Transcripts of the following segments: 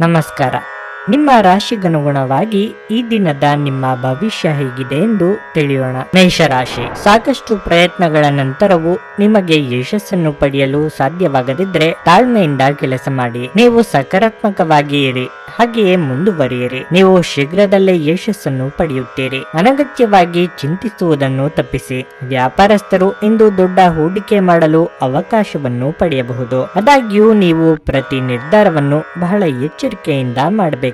ನಮಸ್ಕಾರ. ನಿಮ್ಮ ರಾಶಿಗನುಗುಣವಾಗಿ ಈ ದಿನದ ನಿಮ್ಮ ಭವಿಷ್ಯ ಹೇಗಿದೆ ಎಂದು ತಿಳಿಯೋಣ. ಮೇಷರಾಶಿ. ಸಾಕಷ್ಟು ಪ್ರಯತ್ನಗಳ ನಂತರವೂ ನಿಮಗೆ ಯಶಸ್ಸನ್ನು ಪಡೆಯಲು ಸಾಧ್ಯವಾಗದಿದ್ರೆ ತಾಳ್ಮೆಯಿಂದ ಕೆಲಸ ಮಾಡಿ. ನೀವು ಸಕಾರಾತ್ಮಕವಾಗಿ ಇರಿ, ಹಾಗೆಯೇ ಮುಂದುವರಿಯಿರಿ. ನೀವು ಶೀಘ್ರದಲ್ಲೇ ಯಶಸ್ಸನ್ನು ಪಡೆಯುತ್ತೀರಿ. ಅನಗತ್ಯವಾಗಿ ಚಿಂತಿಸುವುದನ್ನು ತಪ್ಪಿಸಿ. ವ್ಯಾಪಾರಸ್ಥರು ಇಂದು ದೊಡ್ಡ ಹೂಡಿಕೆ ಮಾಡಲು ಅವಕಾಶವನ್ನು ಪಡೆಯಬಹುದು. ಆದಾಗ್ಯೂ ನೀವು ಪ್ರತಿ ನಿರ್ಧಾರವನ್ನು ಬಹಳ ಎಚ್ಚರಿಕೆಯಿಂದ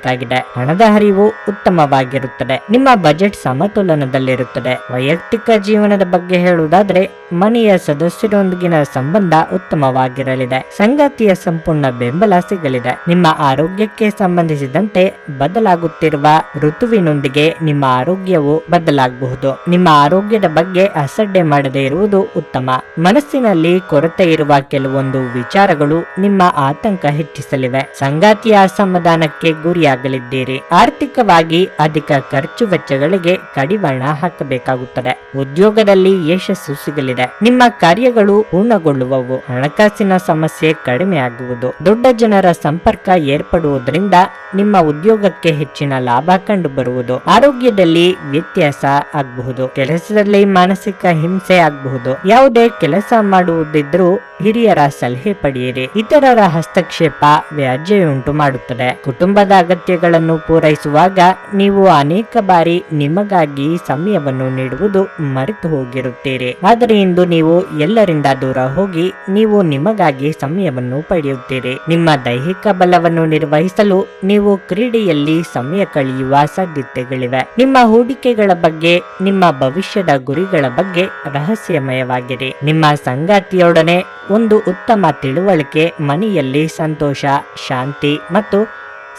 ಮಾಡಬೇಕಾಗಿದೆ ಹಣದ ಹರಿವು ಉತ್ತಮವಾಗಿರುತ್ತದೆ. ನಿಮ್ಮ ಬಜೆಟ್ ಸಮತೋಲನದಲ್ಲಿರುತ್ತದೆ. ವೈಯಕ್ತಿಕ ಜೀವನದ ಬಗ್ಗೆ ಹೇಳುವುದಾದ್ರೆ, ಮನೆಯ ಸದಸ್ಯರೊಂದಿಗಿನ ಸಂಬಂಧ ಉತ್ತಮವಾಗಿರಲಿದೆ. ಸಂಗಾತಿಯ ಸಂಪೂರ್ಣ ಬೆಂಬಲ ಸಿಗಲಿದೆ. ನಿಮ್ಮ ಆರೋಗ್ಯಕ್ಕೆ ಸಂಬಂಧಿಸಿದಂತೆ ಬದಲಾಗುತ್ತಿರುವ ಋತುವಿನೊಂದಿಗೆ ನಿಮ್ಮ ಆರೋಗ್ಯವು ಬದಲಾಗಬಹುದು. ನಿಮ್ಮ ಆರೋಗ್ಯದ ಬಗ್ಗೆ ಅಸಡ್ಡೆ ಮಾಡದೇ ಇರುವುದು ಉತ್ತಮ. ಮನಸ್ಸಿನಲ್ಲಿ ಕೊರತೆ ಇರುವ ಕೆಲವೊಂದು ವಿಚಾರಗಳು ನಿಮ್ಮ ಆತಂಕ ಹೆಚ್ಚಿಸಲಿವೆ. ಸಂಗಾತಿಯ ಅಸಮಾಧಾನಕ್ಕೆ ಗುರಿಯಾಗಲಿದ್ದೀರಿ ಆರ್ಥಿಕವಾಗಿ ಅಧಿಕ ಖರ್ಚು ವೆಚ್ಚಗಳಿಗೆ ಕಡಿವಾಣ ಹಾಕಬೇಕಾಗುತ್ತದೆ. ಉದ್ಯೋಗದಲ್ಲಿ ಯಶಸ್ಸು ಸಿಗಲಿದೆ. ನಿಮ್ಮ ಕಾರ್ಯಗಳು ಪೂರ್ಣಗೊಳ್ಳುವವು. ಹಣಕಾಸಿನ ಸಮಸ್ಯೆ ಕಡಿಮೆ ಆಗುವುದು ದೊಡ್ಡ ಜನರ ಸಂಪರ್ಕ ಏರ್ಪಡುವುದರಿಂದ ನಿಮ್ಮ ಉದ್ಯೋಗಕ್ಕೆ ಹೆಚ್ಚಿನ ಲಾಭ ಕಂಡು ಬರುವುದು ಆರೋಗ್ಯದಲ್ಲಿ ವ್ಯತ್ಯಾಸ ಆಗಬಹುದು. ಕೆಲಸದಲ್ಲಿ ಮಾನಸಿಕ ಹಿಂಸೆ ಆಗಬಹುದು. ಯಾವುದೇ ಕೆಲಸ ಮಾಡುವುದಿದ್ರೂ ಹಿರಿಯರ ಸಲಹೆ ಪಡೆಯಿರಿ. ಇತರರ ಹಸ್ತಕ್ಷೇಪ ವ್ಯಾಜ್ಯ ಉಂಟು ಮಾಡುತ್ತದೆ ಕುಟುಂಬದ ಅಗತ್ಯಗಳನ್ನು ಪೂರೈಸುವಾಗ ನೀವು ಅನೇಕ ಬಾರಿ ನಿಮಗಾಗಿ ಸಮಯವನ್ನು ನೀಡುವುದು ಮರೆತು ಹೋಗಿರುತ್ತೀರಿ. ಆದರೆ ಇಂದು ನೀವು ಎಲ್ಲರಿಂದ ದೂರ ಹೋಗಿ ನೀವು ನಿಮಗಾಗಿ ಸಮಯವನ್ನು ಪಡೆಯುತ್ತೀರಿ. ನಿಮ್ಮ ದೈಹಿಕ ಬಲವನ್ನು ನಿರ್ವಹಿಸಲು ನೀವು ಕ್ರೀಡೆಯಲ್ಲಿ ಸಮಯ ಕಳೆಯುವ ಸಾಧ್ಯತೆಗಳಿವೆ. ನಿಮ್ಮ ಹೂಡಿಕೆಗಳ ಬಗ್ಗೆ, ನಿಮ್ಮ ಭವಿಷ್ಯದ ಗುರಿಗಳ ಬಗ್ಗೆ ರಹಸ್ಯಮಯವಾಗಿರಿ. ನಿಮ್ಮ ಸಂಗಾತಿಯೊಡನೆ ಒಂದು ಉತ್ತಮ ತಿಳುವಳಿಕೆ, ಮನೆಯಲ್ಲಿ ಸಂತೋಷ, ಶಾಂತಿ ಮತ್ತು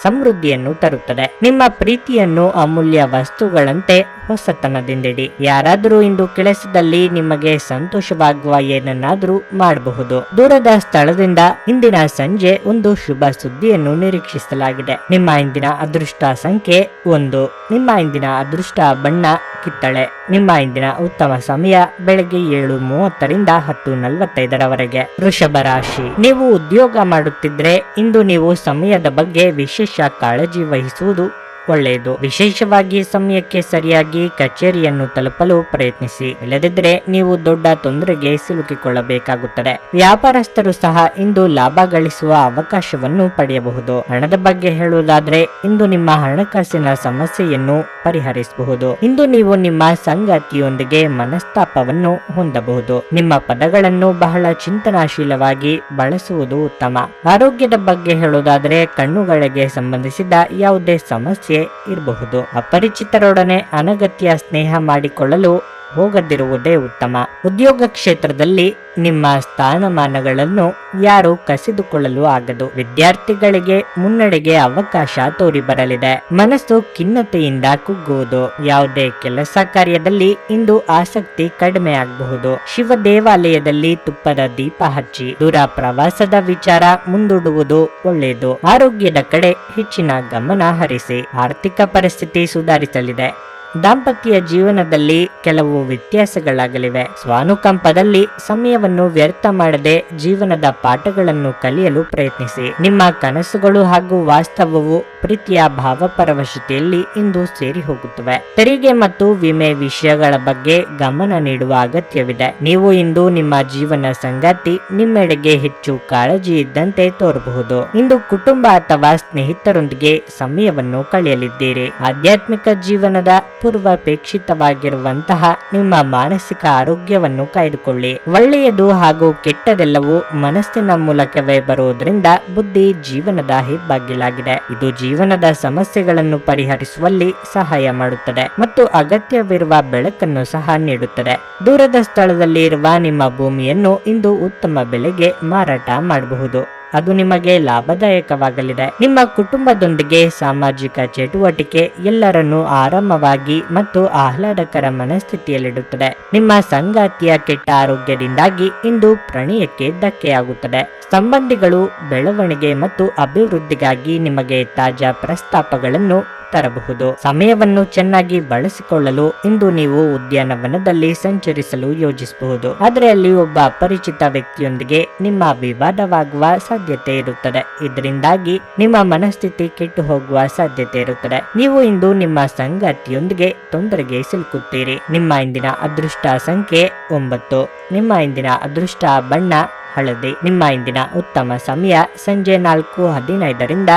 ಸಮೃದ್ಧಿಯನ್ನು ತರುತ್ತದೆ. ನಿಮ್ಮ ಪ್ರೀತಿಯನ್ನು ಅಮೂಲ್ಯ ವಸ್ತುಗಳಂತೆ ಹೊಸತನದಿಂದಿಡಿ. ಯಾರಾದರೂ ಇಂದು ಕೆಲಸದಲ್ಲಿ ನಿಮಗೆ ಸಂತೋಷವಾಗುವ ಏನನ್ನಾದರೂ ಮಾಡಬಹುದು. ದೂರದ ಸ್ಥಳದಿಂದ ಇಂದಿನ ಸಂಜೆ ಒಂದು ಶುಭ ಸುದ್ದಿಯನ್ನು ನಿರೀಕ್ಷಿಸಲಾಗಿದೆ. ನಿಮ್ಮ ಇಂದಿನ ಅದೃಷ್ಟ ಸಂಖ್ಯೆ ಒಂದು. ನಿಮ್ಮ ಇಂದಿನ ಅದೃಷ್ಟ ಬಣ್ಣ, ಕಿತ್ತಳೆ. ನಿಮ್ಮ ಇಂದಿನ ಉತ್ತಮ ಸಮಯ ಬೆಳಗ್ಗೆ ಏಳು ಮೂವತ್ತರಿಂದ ಹತ್ತು ನಲವತ್ತೈದರವರೆಗೆ. ವೃಷಭ ರಾಶಿ. ನೀವು ಉದ್ಯೋಗ ಮಾಡುತ್ತಿದ್ರೆ ಇಂದು ನೀವು ಸಮಯದ ಬಗ್ಗೆ ವಿಶೇಷ ಕಾಳಜಿ ವಹಿಸುವುದು ಒಳ್ಳೆಯದು. ವಿಶೇಷವಾಗಿ ಸಮಯಕ್ಕೆ ಸರಿಯಾಗಿ ಕಚೇರಿಯನ್ನು ತಲುಪಲು ಪ್ರಯತ್ನಿಸಿ. ಇಲ್ಲದಿದ್ದರೆ ನೀವು ದೊಡ್ಡ ತೊಂದರೆಗೆ ಸಿಲುಕಿಕೊಳ್ಳಬೇಕಾಗುತ್ತದೆ. ವ್ಯಾಪಾರಸ್ಥರು ಸಹ ಇಂದು ಲಾಭ ಗಳಿಸುವ ಅವಕಾಶವನ್ನು ಪಡೆಯಬಹುದು. ಹಣದ ಬಗ್ಗೆ ಹೇಳುವುದಾದ್ರೆ, ಇಂದು ನಿಮ್ಮ ಹಣಕಾಸಿನ ಸಮಸ್ಯೆಯನ್ನು ಪರಿಹರಿಸಬಹುದು. ಇಂದು ನೀವು ನಿಮ್ಮ ಸಂಗಾತಿಯೊಂದಿಗೆ ಮನಸ್ತಾಪವನ್ನು ಹೊಂದಬಹುದು. ನಿಮ್ಮ ಪದಗಳನ್ನು ಬಹಳ ಚಿಂತನಾಶೀಲವಾಗಿ ಬಳಸುವುದು ಉತ್ತಮ. ಆರೋಗ್ಯದ ಬಗ್ಗೆ ಹೇಳುವುದಾದ್ರೆ, ಕಣ್ಣುಗಳಿಗೆ ಸಂಬಂಧಿಸಿದ ಯಾವುದೇ ಸಮಸ್ಯೆ ಇರಬಹುದು. ಅಪರಿಚಿತರೊಡನೆ ಅನಗತ್ಯ ಸ್ನೇಹ ಮಾಡಿಕೊಳ್ಳಲು ಹೋಗದಿರುವುದೇ ಉತ್ತಮ. ಉದ್ಯೋಗ ಕ್ಷೇತ್ರದಲ್ಲಿ ನಿಮ್ಮ ಸ್ಥಾನಮಾನಗಳನ್ನು ಯಾರು ಕಸಿದುಕೊಳ್ಳಲು ಆಗದು. ವಿದ್ಯಾರ್ಥಿಗಳಿಗೆ ಮುನ್ನಡೆಗೆ ಅವಕಾಶ ತೋರಿ ಬರಲಿದೆ ಮನಸ್ಸು ಖಿನ್ನತೆಯಿಂದ ಕುಗ್ಗುವುದು. ಯಾವುದೇ ಕೆಲಸ ಕಾರ್ಯದಲ್ಲಿ ಇಂದು ಆಸಕ್ತಿ ಕಡಿಮೆ ಆಗಬಹುದು. ಶಿವ ದೇವಾಲಯದಲ್ಲಿ ತುಪ್ಪದ ದೀಪ ಹಚ್ಚಿ, ದೂರ ಪ್ರವಾಸದ ವಿಚಾರ ಮುಂದೂಡುವುದು ಒಳ್ಳೆಯದು. ಆರೋಗ್ಯದ ಕಡೆ ಹೆಚ್ಚಿನ ಗಮನ ಹರಿಸಿ, ಆರ್ಥಿಕ ಪರಿಸ್ಥಿತಿ ಸುಧಾರಿಸಲಿದೆ. ದಾಂಪತ್ಯ ಜೀವನದಲ್ಲಿ ಕೆಲವು ವ್ಯತ್ಯಾಸಗಳಾಗಲಿವೆ. ಸ್ವಾನುಕಂಪದಲ್ಲಿ ಸಮಯವನ್ನು ವ್ಯರ್ಥ ಮಾಡದೆ ಜೀವನದ ಪಾಠಗಳನ್ನು ಕಲಿಯಲು ಪ್ರಯತ್ನಿಸಿ. ನಿಮ್ಮ ಕನಸುಗಳು ಹಾಗೂ ವಾಸ್ತವವು ಪ್ರೀತಿಯ ಭಾವಪರವಶತೆಯಲ್ಲಿ ಇಂದು ಸೇರಿ ಹೋಗುತ್ತವೆ. ತೆರಿಗೆ ಮತ್ತು ವಿಮೆ ವಿಷಯಗಳ ಬಗ್ಗೆ ಗಮನ ನೀಡುವ ಅಗತ್ಯವಿದೆ. ನೀವು ಇಂದು ನಿಮ್ಮ ಜೀವನ ಸಂಗಾತಿ ನಿಮ್ಮೆಡೆಗೆ ಹೆಚ್ಚು ಕಾಳಜಿ ಇದ್ದಂತೆ ತೋರಬಹುದು. ಇಂದು ಕುಟುಂಬ ಅಥವಾ ಸ್ನೇಹಿತರೊಂದಿಗೆ ಸಮಯವನ್ನು ಕಳೆಯಲಿದ್ದೀರಿ. ಆಧ್ಯಾತ್ಮಿಕ ಜೀವನದ ಪೂರ್ವಾಪೇಕ್ಷಿತವಾಗಿರುವಂತಹ ನಿಮ್ಮ ಮಾನಸಿಕ ಆರೋಗ್ಯವನ್ನು ಕಾಯ್ದುಕೊಳ್ಳಿ. ಒಳ್ಳೆಯದು ಹಾಗೂ ಕೆಟ್ಟದೆಲ್ಲವೂ ಮನಸ್ಸಿನ ಮೂಲಕವೇ ಬರುವುದರಿಂದ ಬುದ್ಧಿ ಜೀವನದ ಹೆಬ್ಬಾಗಿಲಾಗಿದೆ. ಇದು ಜೀವನದ ಸಮಸ್ಯೆಗಳನ್ನು ಪರಿಹರಿಸುವಲ್ಲಿ ಸಹಾಯ ಮಾಡುತ್ತದೆ ಮತ್ತು ಅಗತ್ಯವಿರುವ ಬೆಳಕನ್ನು ಸಹ ನೀಡುತ್ತದೆ. ದೂರದ ಸ್ಥಳದಲ್ಲಿ ಇರುವ ನಿಮ್ಮ ಭೂಮಿಯನ್ನು ಇಂದು ಉತ್ತಮ ಬೆಲೆಗೆ ಮಾರಾಟ ಮಾಡಬಹುದು. ಅದು ನಿಮಗೆ ಲಾಭದಾಯಕವಾಗಲಿದೆ. ನಿಮ್ಮ ಕುಟುಂಬದೊಂದಿಗೆ ಸಾಮಾಜಿಕ ಚಟುವಟಿಕೆ ಎಲ್ಲರನ್ನೂ ಆರಾಮವಾಗಿ ಮತ್ತು ಆಹ್ಲಾದಕರ ಮನಸ್ಥಿತಿಯಲ್ಲಿಡುತ್ತದೆ. ನಿಮ್ಮ ಸಂಗಾತಿಯ ಕೆಟ್ಟ ಆರೋಗ್ಯದಿಂದಾಗಿ ಇಂದು ಪ್ರಣಯಕ್ಕೆ ಧಕ್ಕೆಯಾಗುತ್ತದೆ. ಸಂಬಂಧಿಗಳು ಬೆಳವಣಿಗೆ ಮತ್ತು ಅಭಿವೃದ್ಧಿಗಾಗಿ ನಿಮಗೆ ತಾಜಾ ಪ್ರಸ್ತಾಪಗಳನ್ನು ತರಬಹುದು. ಸಮಯವನ್ನು ಚೆನ್ನಾಗಿ ಬಳಸಿಕೊಳ್ಳಲು ಇಂದು ನೀವು ಉದ್ಯಾನವನದಲ್ಲಿ ಸಂಚರಿಸಲು ಯೋಜಿಸಬಹುದು. ಆದರೆ ಅಲ್ಲಿ ಒಬ್ಬ ಅಪರಿಚಿತ ವ್ಯಕ್ತಿಯೊಂದಿಗೆ ನಿಮ್ಮ ವಿವಾದವಾಗುವ ಸಾಧ್ಯತೆ ಇರುತ್ತದೆ. ಇದರಿಂದಾಗಿ ನಿಮ್ಮ ಮನಸ್ಥಿತಿ ಕೆಟ್ಟು ಹೋಗುವ ಸಾಧ್ಯತೆ ಇರುತ್ತದೆ. ನೀವು ಇಂದು ನಿಮ್ಮ ಸಂಗಾತಿಯೊಂದಿಗೆ ತೊಂದರೆಗೆ ಸಿಲುಕುತ್ತೀರಿ. ನಿಮ್ಮ ಇಂದಿನ ಅದೃಷ್ಟ ಸಂಖ್ಯೆ ಒಂಬತ್ತು. ನಿಮ್ಮ ಇಂದಿನ ಅದೃಷ್ಟ ಬಣ್ಣ ಹಳದಿ. ನಿಮ್ಮ ಇಂದಿನ ಉತ್ತಮ ಸಮಯ ಸಂಜೆ ನಾಲ್ಕು ಹದಿನೈದರಿಂದ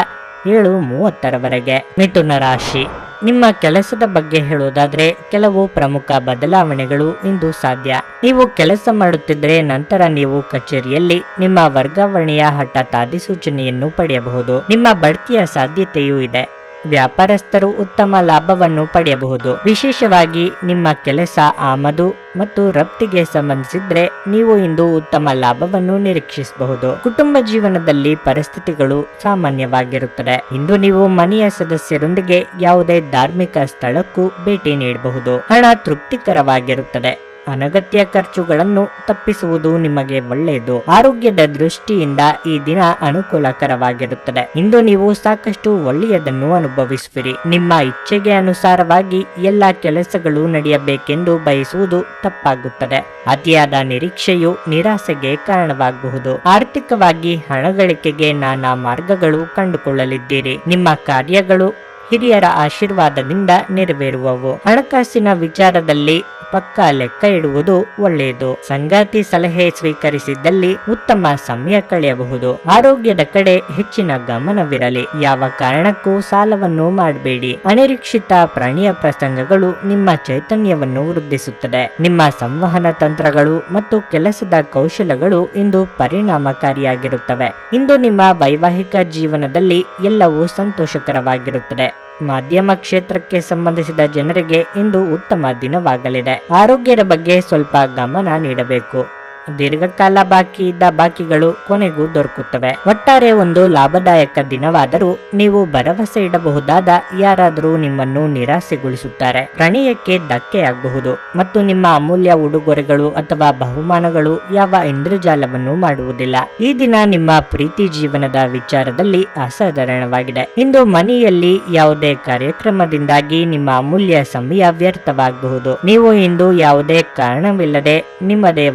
ಏಳು ಮೂವತ್ತರವರೆಗೆ. ಮಿಥುನ ರಾಶಿ. ನಿಮ್ಮ ಕೆಲಸದ ಬಗ್ಗೆ ಹೇಳುವುದಾದ್ರೆ ಕೆಲವು ಪ್ರಮುಖ ಬದಲಾವಣೆಗಳು ಇಂದು ಸಾಧ್ಯ. ನೀವು ಕೆಲಸ ಮಾಡುತ್ತಿದ್ದರೆ ನಂತರ ನೀವು ಕಚೇರಿಯಲ್ಲಿ ನಿಮ್ಮ ವರ್ಗಾವಣೆಯ ಹಠಾತ್ ಅಧಿಸೂಚನೆಯನ್ನು ಪಡೆಯಬಹುದು. ನಿಮ್ಮ ಬಡ್ತಿಯ ಸಾಧ್ಯತೆಯೂ ಇದೆ. ವ್ಯಾಪಾರಸ್ಥರು ಉತ್ತಮ ಲಾಭವನ್ನು ಪಡೆಯಬಹುದು. ವಿಶೇಷವಾಗಿ ನಿಮ್ಮ ಕೆಲಸ ಆಮದು ಮತ್ತು ರಫ್ತಿಗೆ ಸಂಬಂಧಿಸಿದ್ರೆ ನೀವು ಇಂದು ಉತ್ತಮ ಲಾಭವನ್ನು ನಿರೀಕ್ಷಿಸಬಹುದು. ಕುಟುಂಬ ಜೀವನದಲ್ಲಿ ಪರಿಸ್ಥಿತಿಗಳು ಸಾಮಾನ್ಯವಾಗಿರುತ್ತದೆ ಇಂದು ನೀವು ಮನೆಯ ಸದಸ್ಯರೊಂದಿಗೆ ಯಾವುದೇ ಧಾರ್ಮಿಕ ಸ್ಥಳಕ್ಕೂ ಭೇಟಿ ನೀಡಬಹುದು. ಹಣ ತೃಪ್ತಿಕರವಾಗಿರುತ್ತದೆ. ಅನಗತ್ಯ ಖರ್ಚುಗಳನ್ನು ತಪ್ಪಿಸುವುದು ನಿಮಗೆ ಒಳ್ಳೆಯದು. ಆರೋಗ್ಯದ ದೃಷ್ಟಿಯಿಂದ ಈ ದಿನ ಅನುಕೂಲಕರವಾಗಿರುತ್ತದೆ. ಇಂದು ನೀವು ಸಾಕಷ್ಟು ಒಳ್ಳೆಯದನ್ನು ಅನುಭವಿಸುವಿರಿ. ನಿಮ್ಮ ಇಚ್ಛೆಗೆ ಅನುಸಾರವಾಗಿ ಎಲ್ಲಾ ಕೆಲಸಗಳು ನಡೆಯಬೇಕೆಂದು ಬಯಸುವುದು ತಪ್ಪಾಗುತ್ತದೆ. ಅತಿಯಾದ ನಿರೀಕ್ಷೆಯು ನಿರಾಸೆಗೆ ಕಾರಣವಾಗಬಹುದು ಆರ್ಥಿಕವಾಗಿ ಹಣ ಗಳಿಕೆಗೆ ನಾನಾ ಮಾರ್ಗಗಳು ಕಂಡುಕೊಳ್ಳಲಿದ್ದೀರಿ. ನಿಮ್ಮ ಕಾರ್ಯಗಳು ಹಿರಿಯರ ಆಶೀರ್ವಾದದಿಂದ ನೆರವೇರುವವು. ಹಣಕಾಸಿನ ವಿಚಾರದಲ್ಲಿ ಪಕ್ಕಾ ಲೆಕ್ಕ ಇಡುವುದು ಒಳ್ಳೆಯದು. ಸಂಗಾತಿ ಸಲಹೆ ಸ್ವೀಕರಿಸಿದ್ದಲ್ಲಿ ಉತ್ತಮ ಸಮಯ ಕಳೆಯಬಹುದು. ಆರೋಗ್ಯದ ಕಡೆ ಹೆಚ್ಚಿನ ಗಮನವಿರಲಿ. ಯಾವ ಕಾರಣಕ್ಕೂ ಸಾಲವನ್ನು ಮಾಡಬೇಡಿ. ಅನಿರೀಕ್ಷಿತ ಪ್ರಾಣಿಯ ಪ್ರಸಂಗಗಳು ನಿಮ್ಮ ಚೈತನ್ಯವನ್ನು ವೃದ್ಧಿಸುತ್ತದೆ. ನಿಮ್ಮ ಸಂವಹನ ತಂತ್ರಗಳು ಮತ್ತು ಕೆಲಸದ ಕೌಶಲಗಳು ಇಂದು ಪರಿಣಾಮಕಾರಿಯಾಗಿರುತ್ತವೆ. ಇಂದು ನಿಮ್ಮ ವೈವಾಹಿಕ ಜೀವನದಲ್ಲಿ ಎಲ್ಲವೂ ಸಂತೋಷಕರವಾಗಿರುತ್ತದೆ. ಮಾಧ್ಯಮ ಕ್ಷೇತ್ರಕ್ಕೆ ಸಂಬಂಧಿಸಿದ ಜನರಿಗೆ ಇಂದು ಉತ್ತಮ ದಿನವಾಗಲಿದೆ. ಆರೋಗ್ಯದ ಬಗ್ಗೆ ಸ್ವಲ್ಪ ಗಮನ ನೀಡಬೇಕು. ದೀರ್ಘಕಾಲ ಬಾಕಿ ಇದ್ದ ಬಾಕಿಗಳು ಕೊನೆಗೂ ದೊರಕುತ್ತವೆ. ಒಟ್ಟಾರೆ ಒಂದು ಲಾಭದಾಯಕ ದಿನವಾದರೂ ನೀವು ಭರವಸೆ ಇಡಬಹುದಾದ ಯಾರಾದರೂ ನಿಮ್ಮನ್ನು ನಿರಾಸೆಗೊಳಿಸುತ್ತಾರೆ. ಪ್ರಣಯಕ್ಕೆ ಧಕ್ಕೆಯಾಗಬಹುದು. ಮತ್ತು ನಿಮ್ಮ ಅಮೂಲ್ಯ ಉಡುಗೊರೆಗಳು ಅಥವಾ ಬಹುಮಾನಗಳು ಯಾವ ಇಂದ್ರಜಾಲವನ್ನು ಮಾಡುವುದಿಲ್ಲ. ಈ ದಿನ ನಿಮ್ಮ ಪ್ರೀತಿ ಜೀವನದ ವಿಚಾರದಲ್ಲಿ ಅಸಾಧಾರಣವಾಗಿದೆ. ಇಂದು ಮನೆಯಲ್ಲಿ ಯಾವುದೇ ಕಾರ್ಯಕ್ರಮದಿಂದಾಗಿ ನಿಮ್ಮ ಅಮೂಲ್ಯ ಸಮಯ ವ್ಯರ್ಥವಾಗಬಹುದು. ನೀವು ಇಂದು ಯಾವುದೇ ಕಾರಣವಿಲ್ಲದೆ ನಿಮ್ಮದೇ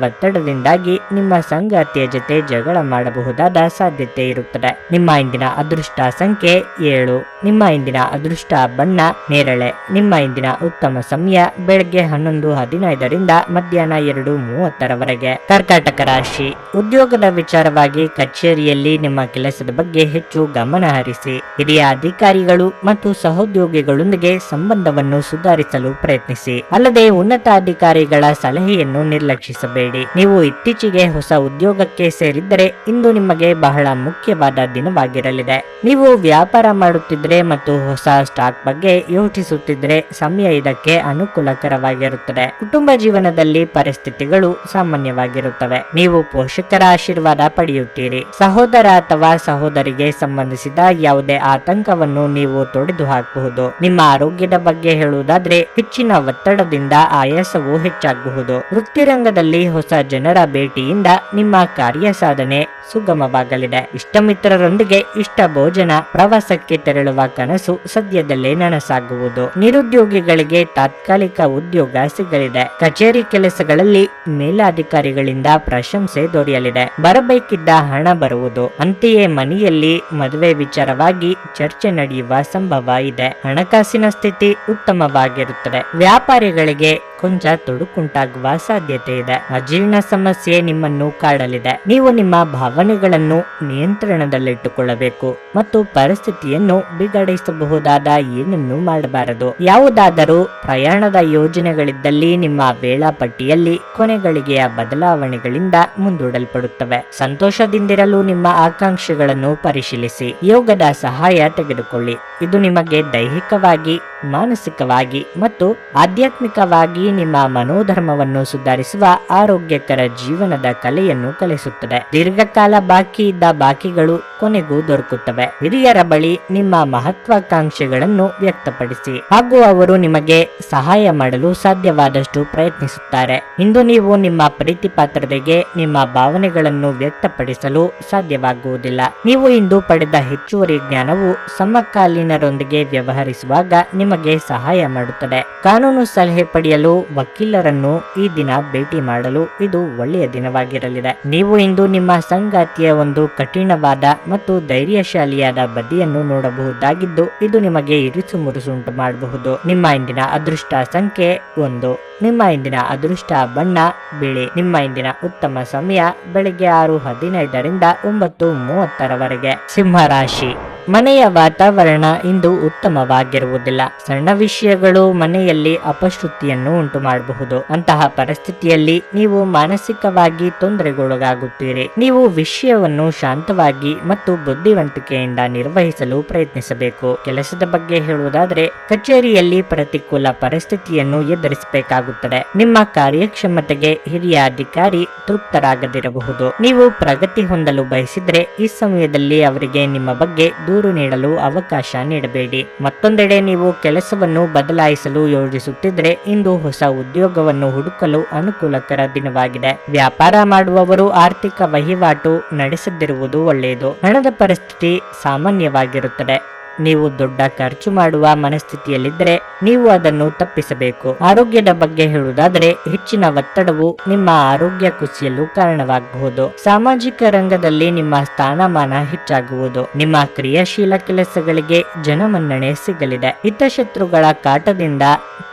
ಒತ್ತಡದಿಂದಾಗಿ ನಿಮ್ಮ ಸಂಗಾತಿಯ ಜೊತೆ ಜಗಳ ಮಾಡಬಹುದಾದ ಸಾಧ್ಯತೆ ಇರುತ್ತದೆ. ನಿಮ್ಮ ಇಂದಿನ ಅದೃಷ್ಟ ಸಂಖ್ಯೆ ಏಳು. ನಿಮ್ಮ ಇಂದಿನ ಅದೃಷ್ಟ ಬಣ್ಣ ನೇರಳೆ. ನಿಮ್ಮ ಇಂದಿನ ಉತ್ತಮ ಸಮಯ ಬೆಳಗ್ಗೆ ಹನ್ನೊಂದು ಹದಿನೈದರಿಂದ ಮಧ್ಯಾಹ್ನ ಎರಡು ಮೂವತ್ತರವರೆಗೆ. ಕರ್ಕಾಟಕ ರಾಶಿ. ಉದ್ಯೋಗದ ವಿಚಾರವಾಗಿ ಕಚೇರಿಯಲ್ಲಿ ನಿಮ್ಮ ಕೆಲಸದ ಬಗ್ಗೆ ಹೆಚ್ಚು ಗಮನ ಹರಿಸಿ. ಹಿರಿಯ ಅಧಿಕಾರಿಗಳು ಮತ್ತು ಸಹೋದ್ಯೋಗಿಗಳೊಂದಿಗೆ ಸಂಬಂಧವನ್ನು ಸುಧಾರಿಸಲು ಪ್ರಯತ್ನಿಸಿ. ಅಲ್ಲದೆ ಉನ್ನತ ಅಧಿಕಾರಿಗಳ ಸಲಹೆಯನ್ನು ನಿರ್ಲಕ್ಷಿಸಬೇಡಿ. ನೀವು ಇತ್ತೀಚೆಗೆ ಹೊಸ ಉದ್ಯೋಗಕ್ಕೆ ಸೇರಿದ್ದರೆ ಇಂದು ನಿಮಗೆ ಬಹಳ ಮುಖ್ಯವಾದ ದಿನವಾಗಿರಲಿದೆ. ನೀವು ವ್ಯಾಪಾರ ಮಾಡುತ್ತಿದ್ರೆ ಮತ್ತು ಹೊಸ ಸ್ಟಾಕ್ ಬಗ್ಗೆ ಯೋಚಿಸುತ್ತಿದ್ರೆ ಸಮಯ ಇದಕ್ಕೆ ಅನುಕೂಲಕರವಾಗಿರುತ್ತದೆ. ಕುಟುಂಬ ಜೀವನದಲ್ಲಿ ಪರಿಸ್ಥಿತಿಗಳು ಸಾಮಾನ್ಯವಾಗಿರುತ್ತವೆ. ನೀವು ಪೋಷಕರ ಆಶೀರ್ವಾದ ಪಡೆಯುತ್ತೀರಿ. ಸಹೋದರ ಅಥವಾ ಸಹೋದರಿಗೆ ಸಂಬಂಧಿಸಿದ ಯಾವುದೇ ಆತಂಕವನ್ನು ನೀವು ತೊಡೆದು ಹಾಕಬಹುದು ನಿಮ್ಮ ಆರೋಗ್ಯದ ಬಗ್ಗೆ ಹೇಳುವುದಾದ್ರೆ ಹೆಚ್ಚಿನ ಒತ್ತಡದಿಂದ ಆಯಾಸವು ಹೆಚ್ಚಾಗಬಹುದು. ವೃತ್ತಿರಂಗದಲ್ಲಿ ಹೊಸ ಜನರ ಭೇಟಿಯಿಂದ ನಿಮ್ಮ ಕಾರ್ಯ ಸಾಧನೆ ಸುಗಮವಾಗಲಿದೆ. ಇಷ್ಟ ಮಿತ್ರರೊಂದಿಗೆ ಇಷ್ಟ ಭೋಜನ ಪ್ರವಾಸಕ್ಕೆ ತೆರಳುವ ಕನಸು ಸದ್ಯದಲ್ಲೇ ನನಸಾಗುವುದು. ನಿರುದ್ಯೋಗಿಗಳಿಗೆ ತಾತ್ಕಾಲಿಕ ಉದ್ಯೋಗ ಸಿಗಲಿದೆ. ಕಚೇರಿ ಕೆಲಸಗಳಲ್ಲಿ ಮೇಲಾಧಿಕಾರಿಗಳಿಂದ ಪ್ರಶಂಸೆ ದೊರೆಯಲಿದೆ. ಬರಬೇಕಿದ್ದ ಹಣ ಬರುವುದು. ಅಂತೆಯೇ ಮನೆಯಲ್ಲಿ ಮದುವೆ ವಿಚಾರವಾಗಿ ಚರ್ಚೆ ನಡೆಯುವ ಸಂಭವ ಇದೆ. ಹಣಕಾಸಿನ ಸ್ಥಿತಿ ಉತ್ತಮವಾಗಿರುತ್ತದೆ. ವ್ಯಾಪಾರಿಗಳಿಗೆ ಕೊಂಚ ತೊಡುಕುಂಟಾಗುವ ಸಾಧ್ಯತೆ ಇದೆ ಅಜೀರ್ಣ ಸಮಸ್ಯೆ ನಿಮ್ಮನ್ನು ಕಾಡಲಿದೆ. ನೀವು ನಿಮ್ಮ ಭಾವನೆಗಳನ್ನು ನಿಯಂತ್ರಣದಲ್ಲಿಟ್ಟುಕೊಳ್ಳಬೇಕು ಮತ್ತು ಪರಿಸ್ಥಿತಿಯನ್ನು ಬಿಗಡಿಸಬಹುದಾದ ಏನನ್ನೂ ಮಾಡಬಾರದು. ಯಾವುದಾದರೂ ಪ್ರಯಾಣದ ಯೋಜನೆಗಳಿದ್ದಲ್ಲಿ ನಿಮ್ಮ ವೇಳಾಪಟ್ಟಿಯಲ್ಲಿ ಕೊನೆಗಳಿಗೆಯ ಬದಲಾವಣೆಗಳಿಂದ ಮುಂದೂಡಲ್ಪಡುತ್ತವೆ. ಸಂತೋಷದಿಂದಿರಲು ನಿಮ್ಮ ಆಕಾಂಕ್ಷೆಗಳನ್ನು ಪರಿಶೀಲಿಸಿ. ಯೋಗದ ಸಹಾಯ ತೆಗೆದುಕೊಳ್ಳಿ. ಇದು ನಿಮಗೆ ದೈಹಿಕವಾಗಿ, ಮಾನಸಿಕವಾಗಿ ಮತ್ತು ಆಧ್ಯಾತ್ಮಿಕವಾಗಿ ನಿಮ್ಮ ಮನೋಧರ್ಮವನ್ನು ಸುಧಾರಿಸುವ ಆರೋಗ್ಯಕರ ಜೀವನದ ಕಲೆಯನ್ನು ಕಲಿಸುತ್ತದೆ. ದೀರ್ಘಕಾಲ ಬಾಕಿ ಇದ್ದ ಬಾಕಿಗಳು ಕೊನೆಗೂ ದೊರಕುತ್ತವೆ. ಹಿರಿಯರ ಬಳಿ ನಿಮ್ಮ ಮಹತ್ವಾಕಾಂಕ್ಷೆಗಳನ್ನು ವ್ಯಕ್ತಪಡಿಸಿ. ಹಾಗೂ ಅವರು ನಿಮಗೆ ಸಹಾಯ ಮಾಡಲು ಸಾಧ್ಯವಾದಷ್ಟು ಪ್ರಯತ್ನಿಸುತ್ತಾರೆ. ಇಂದು ನೀವು ನಿಮ್ಮ ಪ್ರೀತಿ ಪಾತ್ರತೆಗೆ ನಿಮ್ಮ ಭಾವನೆಗಳನ್ನು ವ್ಯಕ್ತಪಡಿಸಲು ಸಾಧ್ಯವಾಗುವುದಿಲ್ಲ. ನೀವು ಇಂದು ಪಡೆದ ಹೆಚ್ಚುವರಿ ಜ್ಞಾನವು ಸಮಕಾಲೀನರೊಂದಿಗೆ ವ್ಯವಹರಿಸುವಾಗ ನಿಮಗೆ ಸಹಾಯ ಮಾಡುತ್ತದೆ. ಕಾನೂನು ಸಲಹೆ ಪಡೆಯಲು ವಕೀಲರನ್ನು ಈ ದಿನ ಭೇಟಿ ಮಾಡಲು ಇದು ಒಳ್ಳೆಯ ದಿನವಾಗಿರಲಿದೆ. ನೀವು ಇಂದು ನಿಮ್ಮ ಸಂಗಾತಿಯ ಒಂದು ಕಠಿಣವಾದ ಮತ್ತು ಧೈರ್ಯಶಾಲಿಯಾದ ಬದಿಯನ್ನು ನೋಡಬಹುದಾಗಿದ್ದು, ಇದು ನಿಮಗೆ ಇರಿಸು ಮುರುಸು ಉಂಟು ಮಾಡಬಹುದು. ನಿಮ್ಮ ಇಂದಿನ ಅದೃಷ್ಟ ಸಂಖ್ಯೆ ಒಂದು. ನಿಮ್ಮ ಇಂದಿನ ಅದೃಷ್ಟ ಬಣ್ಣ, ಬಿಳಿ. ನಿಮ್ಮ ಇಂದಿನ ಉತ್ತಮ ಸಮಯ ಬೆಳಿಗ್ಗೆ ಆರು ಹದಿನೈದರಿಂದ ಒಂಬತ್ತು ಮೂವತ್ತರವರೆಗೆ. ಸಿಂಹ ರಾಶಿ ಮನೆಯ ವಾತಾವರಣ ಇಂದು ಉತ್ತಮವಾಗಿರುವುದಿಲ್ಲ. ಸಣ್ಣ ವಿಷಯಗಳು ಮನೆಯಲ್ಲಿ ಅಪಶ್ರುತಿಯನ್ನು ಉಂಟು ಮಾಡಬಹುದು ಅಂತಹ ಪರಿಸ್ಥಿತಿಯಲ್ಲಿ ನೀವು ಮಾನಸಿಕವಾಗಿ ತೊಂದರೆಗೊಳಗಾಗುತ್ತೀರಿ. ನೀವು ವಿಷಯವನ್ನು ಶಾಂತವಾಗಿ ಮತ್ತು ಬುದ್ಧಿವಂತಿಕೆಯಿಂದ ನಿರ್ವಹಿಸಲು ಪ್ರಯತ್ನಿಸಬೇಕು. ಕೆಲಸದ ಬಗ್ಗೆ ಹೇಳುವುದಾದರೆ, ಕಚೇರಿಯಲ್ಲಿ ಪ್ರತಿಕೂಲ ಪರಿಸ್ಥಿತಿಯನ್ನು ಎದುರಿಸಬೇಕಾಗುತ್ತದೆ. ನಿಮ್ಮ ಕಾರ್ಯಕ್ಷಮತೆಗೆ ಹಿರಿಯ ಅಧಿಕಾರಿ ತೃಪ್ತರಾಗದಿರಬಹುದು. ನೀವು ಪ್ರಗತಿ ಹೊಂದಲು ಬಯಸಿದ್ರೆ, ಈ ಸಮಯದಲ್ಲಿ ಅವರಿಗೆ ನಿಮ್ಮ ಬಗ್ಗೆ ನೀಡಲು ಅವಕಾಶ ನೀಡಬೇಡಿ. ಮತ್ತೊಂದೆಡೆ ನೀವು ಕೆಲಸವನ್ನು ಬದಲಾಯಿಸಲು ಯೋಜಿಸುತ್ತಿದ್ದರೆ ಇಂದು ಹೊಸ ಉದ್ಯೋಗವನ್ನು ಹುಡುಕಲು ಅನುಕೂಲಕರ ದಿನವಾಗಿದೆ. ವ್ಯಾಪಾರ ಮಾಡುವವರು ಆರ್ಥಿಕ ವಹಿವಾಟು ನಡೆಸದಿರುವುದು ಒಳ್ಳೆಯದು. ಹಣದ ಪರಿಸ್ಥಿತಿ ಸಾಮಾನ್ಯವಾಗಿರುತ್ತದೆ. ನೀವು ದೊಡ್ಡ ಖರ್ಚು ಮಾಡುವ ಮನಸ್ಥಿತಿಯಲ್ಲಿದ್ದರೆ ನೀವು ಅದನ್ನು ತಪ್ಪಿಸಬೇಕು. ಆರೋಗ್ಯದ ಬಗ್ಗೆ ಹೇಳುವುದಾದರೆ ಹೆಚ್ಚಿನ ಒತ್ತಡವು ನಿಮ್ಮ ಆರೋಗ್ಯ ಕುಸಿಯಲು ಕಾರಣವಾಗಬಹುದು. ಸಾಮಾಜಿಕ ರಂಗದಲ್ಲಿ ನಿಮ್ಮ ಸ್ಥಾನಮಾನ ಹೆಚ್ಚಾಗುವುದು. ನಿಮ್ಮ ಕ್ರಿಯಾಶೀಲ ಕೆಲಸಗಳಿಗೆ ಜನಮನ್ನಣೆ ಸಿಗಲಿದೆ. ಹಿತಶತ್ರುಗಳ ಕಾಟದಿಂದ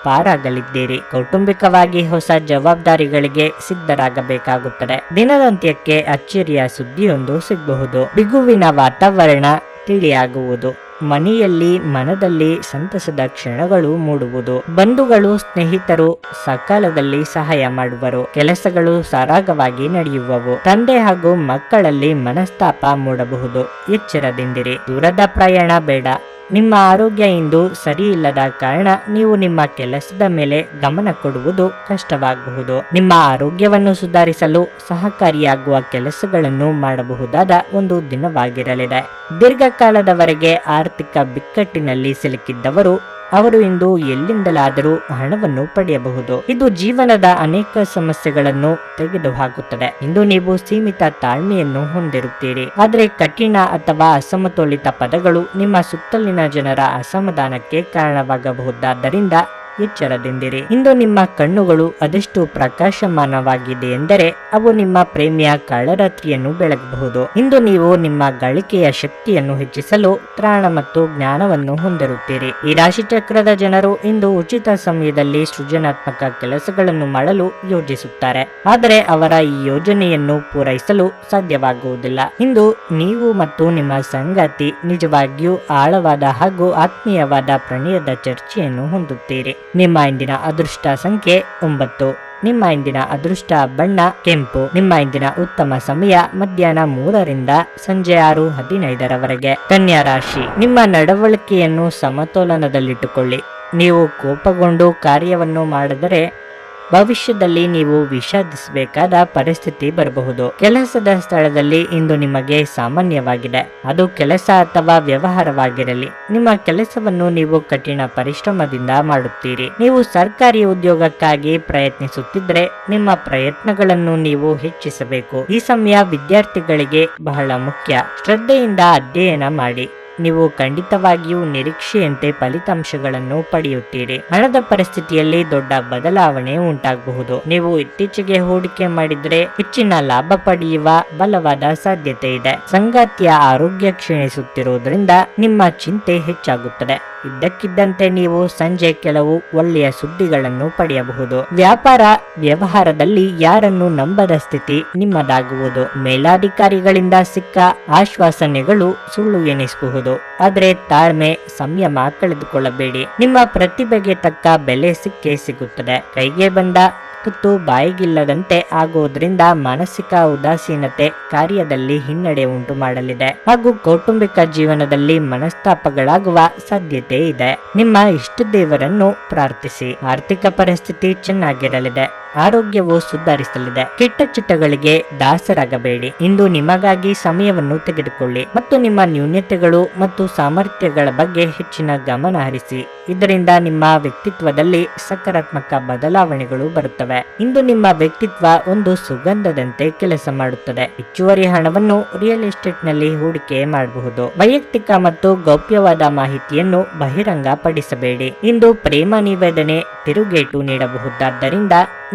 ಪಾರಾಗಲಿದ್ದೀರಿ. ಕೌಟುಂಬಿಕವಾಗಿ ಹೊಸ ಜವಾಬ್ದಾರಿಗಳಿಗೆ ಸಿದ್ಧರಾಗಬೇಕಾಗುತ್ತದೆ. ದಿನದಂತ್ಯಕ್ಕೆ ಅಚ್ಚರಿಯ ಸುದ್ದಿಯೊಂದು ಸಿಗಬಹುದು. ಬಿಗುವಿನ ವಾತಾವರಣ ತಿಳಿಯಾಗುವುದು. ಮನೆಯಲ್ಲಿ, ಮನದಲ್ಲಿ ಸಂತಸದ ಕ್ಷಣಗಳು ಮೂಡುವುದು. ಬಂಧುಗಳು, ಸ್ನೇಹಿತರು ಸಕಾಲದಲ್ಲಿ ಸಹಾಯ ಮಾಡುವರು. ಕೆಲಸಗಳು ಸರಾಗವಾಗಿ ನಡೆಯುವವು. ತಂದೆ ಹಾಗೂ ಮಕ್ಕಳಲ್ಲಿ ಮನಸ್ತಾಪ ಮೂಡಬಹುದು. ಎಚ್ಚರದಿಂದಿರಿ. ದೂರದ ಪ್ರಯಾಣ ಬೇಡ. ನಿಮ್ಮ ಆರೋಗ್ಯ ಇಂದು ಸರಿಯಿಲ್ಲದ ಕಾರಣ ನೀವು ನಿಮ್ಮ ಕೆಲಸದ ಮೇಲೆ ಗಮನ ಕೊಡುವುದು ಕಷ್ಟವಾಗಬಹುದು. ನಿಮ್ಮ ಆರೋಗ್ಯವನ್ನು ಸುಧಾರಿಸಲು ಸಹಕಾರಿಯಾಗುವ ಕೆಲಸಗಳನ್ನು ಮಾಡಬಹುದಾದ ಒಂದು ದಿನವಾಗಿರಲಿದೆ. ದೀರ್ಘಕಾಲದವರೆಗೆ ಆರ್ಥಿಕ ಬಿಕ್ಕಟ್ಟಿನಲ್ಲಿ ಸಿಲುಕಿದ್ದವರು, ಅವರು ಇಂದು ಎಲ್ಲಿಂದಲಾದರೂ ಹಣವನ್ನು ಪಡೆಯಬಹುದು. ಇದು ಜೀವನದ ಅನೇಕ ಸಮಸ್ಯೆಗಳನ್ನು ತೆಗೆದುಹಾಕುತ್ತದೆ. ಇಂದು ನೀವು ಸೀಮಿತ ತಾಳ್ಮೆಯನ್ನು ಹೊಂದಿರುತ್ತೀರಿ. ಆದರೆ ಕಠಿಣ ಅಥವಾ ಅಸಮತೋಲಿತ ಪದಗಳು ನಿಮ್ಮ ಸುತ್ತಲಿನ ಜನರ ಅಸಮಾಧಾನಕ್ಕೆ ಕಾರಣವಾಗಬಹುದಾದ್ದರಿಂದ ಎಚ್ಚರದಿಂದಿರಿ. ಇಂದು ನಿಮ್ಮ ಕಣ್ಣುಗಳು ಅದೆಷ್ಟು ಪ್ರಕಾಶಮಾನವಾಗಿದೆ ಎಂದರೆ, ಅವು ನಿಮ್ಮ ಪ್ರೇಮಿಯ ಕಾಳರಾತ್ರಿಯನ್ನು ಬೆಳಗಬಹುದು. ಇಂದು ನೀವು ನಿಮ್ಮ ಗಳಿಕೆಯ ಶಕ್ತಿಯನ್ನು ಹೆಚ್ಚಿಸಲು ತ್ರಾಣ ಮತ್ತು ಜ್ಞಾನವನ್ನು ಹೊಂದಿರುತ್ತೀರಿ. ಈ ರಾಶಿಚಕ್ರದ ಜನರು ಇಂದು ಉಚಿತ ಸಮಯದಲ್ಲಿ ಸೃಜನಾತ್ಮಕ ಕೆಲಸಗಳನ್ನು ಮಾಡಲು ಯೋಜಿಸುತ್ತಾರೆ. ಆದರೆ ಅವರ ಈ ಯೋಜನೆಯನ್ನು ಪೂರೈಸಲು ಸಾಧ್ಯವಾಗುವುದಿಲ್ಲ. ಇಂದು ನೀವು ಮತ್ತು ನಿಮ್ಮ ಸಂಗಾತಿ ನಿಜವಾಗಿಯೂ ಆಳವಾದ ಹಾಗೂ ಆತ್ಮೀಯವಾದ ಪ್ರಣಯದ ಚರ್ಚೆಯನ್ನು ಹೊಂದುತ್ತೀರಿ. ನಿಮ್ಮ ಇಂದಿನ ಅದೃಷ್ಟ ಸಂಖ್ಯೆ ಒಂಬತ್ತು. ನಿಮ್ಮ ಇಂದಿನ ಅದೃಷ್ಟ ಬಣ್ಣ ಕೆಂಪು. ನಿಮ್ಮ ಇಂದಿನ ಉತ್ತಮ ಸಮಯ ಮಧ್ಯಾಹ್ನ ಮೂರರಿಂದ ಸಂಜೆ ಆರು ಹದಿನೈದರವರೆಗೆ. ಕನ್ಯಾ ರಾಶಿ, ನಿಮ್ಮ ನಡವಳಿಕೆಯನ್ನು ಸಮತೋಲನದಲ್ಲಿಟ್ಟುಕೊಳ್ಳಿ. ನೀವು ಕೋಪಗೊಂಡು ಕಾರ್ಯವನ್ನು ಮಾಡಿದರೆ ಭವಿಷ್ಯದಲ್ಲಿ ನೀವು ವಿಷಾದಿಸಬೇಕಾದ ಪರಿಸ್ಥಿತಿ ಬರಬಹುದು. ಕೆಲಸದ ಸ್ಥಳದಲ್ಲಿ ಇಂದು ನಿಮಗೆ ಸಾಮಾನ್ಯವಾಗಿದೆ. ಅದು ಕೆಲಸ ಅಥವಾ ವ್ಯವಹಾರವಾಗಿರಲಿ. ನಿಮ್ಮ ಕೆಲಸವನ್ನು ನೀವು ಕಠಿಣ ಪರಿಶ್ರಮದಿಂದ ಮಾಡುತ್ತೀರಿ. ನೀವು ಸರ್ಕಾರಿ ಉದ್ಯೋಗಕ್ಕಾಗಿ ಪ್ರಯತ್ನಿಸುತ್ತಿದ್ರೆ ನಿಮ್ಮ ಪ್ರಯತ್ನಗಳನ್ನು ನೀವು ಹೆಚ್ಚಿಸಬೇಕು. ಈ ಸಮಯ ವಿದ್ಯಾರ್ಥಿಗಳಿಗೆ ಬಹಳ ಮುಖ್ಯ. ಶ್ರದ್ಧೆಯಿಂದ ಅಧ್ಯಯನ ಮಾಡಿ. ನೀವು ಖಂಡಿತವಾಗಿಯೂ ನಿರೀಕ್ಷೆಯಂತೆ ಫಲಿತಾಂಶಗಳನ್ನು ಪಡೆಯುತ್ತೀರಿ. ಹಣದ ಪರಿಸ್ಥಿತಿಯಲ್ಲಿ ದೊಡ್ಡ ಬದಲಾವಣೆ ಉಂಟಾಗಬಹುದು. ನೀವು ಇತ್ತೀಚೆಗೆ ಹೂಡಿಕೆ ಮಾಡಿದ್ರೆ ಹೆಚ್ಚಿನ ಲಾಭ ಪಡೆಯುವ ಬಲವಾದ ಸಾಧ್ಯತೆ ಇದೆ. ಸಂಗಾತಿಯ ಆರೋಗ್ಯ ಕ್ಷೀಣಿಸುತ್ತಿರುವುದರಿಂದ ನಿಮ್ಮ ಚಿಂತೆ ಹೆಚ್ಚಾಗುತ್ತದೆ. ಇದ್ದಕ್ಕಿದ್ದಂತೆ ನೀವು ಸಂಜೆ ಕೆಲವು ಒಳ್ಳೆಯ ಸುದ್ದಿಗಳನ್ನು ಪಡೆಯಬಹುದು. ವ್ಯಾಪಾರ ವ್ಯವಹಾರದಲ್ಲಿ ಯಾರನ್ನು ನಂಬದ ಸ್ಥಿತಿ ನಿಮ್ಮದಾಗುವುದು. ಮೇಲಾಧಿಕಾರಿಗಳಿಂದ ಸಿಕ್ಕ ಆಶ್ವಾಸನೆಗಳು ಸುಳ್ಳು ಎನಿಸಬಹುದು. ಆದರೆ ತಾಳ್ಮೆ, ಸಂಯಮ ಕಳೆದುಕೊಳ್ಳಬೇಡಿ. ನಿಮ್ಮ ಪ್ರತಿಭೆಗೆ ತಕ್ಕ ಬೆಲೆ ಸಿಕ್ಕೇ ಸಿಗುತ್ತದೆ. ಕೈಗೆ ಬಂದ ತುತ್ತು ಬಾಯಿಗಿಲ್ಲದಂತೆ ಆಗುವುದರಿಂದ ಮಾನಸಿಕ ಉದಾಸೀನತೆ ಕಾರ್ಯದಲ್ಲಿ ಹಿನ್ನಡೆ ಉಂಟು ಮಾಡಲಿದೆ. ಹಾಗೂ ಕೌಟುಂಬಿಕ ಜೀವನದಲ್ಲಿ ಮನಸ್ತಾಪಗಳಾಗುವ ಸಾಧ್ಯತೆ ಇದೆ. ನಿಮ್ಮ ಇಷ್ಟ ದೇವರನ್ನು ಪ್ರಾರ್ಥಿಸಿ. ಆರ್ಥಿಕ ಪರಿಸ್ಥಿತಿ ಚೆನ್ನಾಗಿರಲಿದೆ. ಆರೋಗ್ಯವು ಸುಧಾರಿಸಲಿದೆ. ಕೆಟ್ಟ ಚಿಟ್ಟಗಳಿಗೆ ದಾಸರಾಗಬೇಡಿ. ಇಂದು ನಿಮಗಾಗಿ ಸಮಯವನ್ನು ತೆಗೆದುಕೊಳ್ಳಿ ಮತ್ತು ನಿಮ್ಮ ನ್ಯೂನ್ಯತೆಗಳು ಮತ್ತು ಸಾಮರ್ಥ್ಯಗಳ ಬಗ್ಗೆ ಹೆಚ್ಚಿನ ಗಮನ ಹರಿಸಿ. ಇದರಿಂದ ನಿಮ್ಮ ವ್ಯಕ್ತಿತ್ವದಲ್ಲಿ ಸಕಾರಾತ್ಮಕ ಬದಲಾವಣೆಗಳು ಬರುತ್ತವೆ. ಇಂದು ನಿಮ್ಮ ವ್ಯಕ್ತಿತ್ವ ಒಂದು ಸುಗಂಧದಂತೆ ಕೆಲಸ ಮಾಡುತ್ತದೆ. ಹೆಚ್ಚುವರಿ ಹಣವನ್ನು ರಿಯಲ್ ಎಸ್ಟೇಟ್ನಲ್ಲಿ ಹೂಡಿಕೆ ಮಾಡಬಹುದು. ವೈಯಕ್ತಿಕ ಮತ್ತು ಗೌಪ್ಯವಾದ ಮಾಹಿತಿಯನ್ನು ಬಹಿರಂಗ ಪಡಿಸಬೇಡಿ ಇಂದು ಪ್ರೇಮ ನಿವೇದನೆ ತಿರುಗೇಟು ನೀಡಬಹುದಾದ್ದರಿಂದ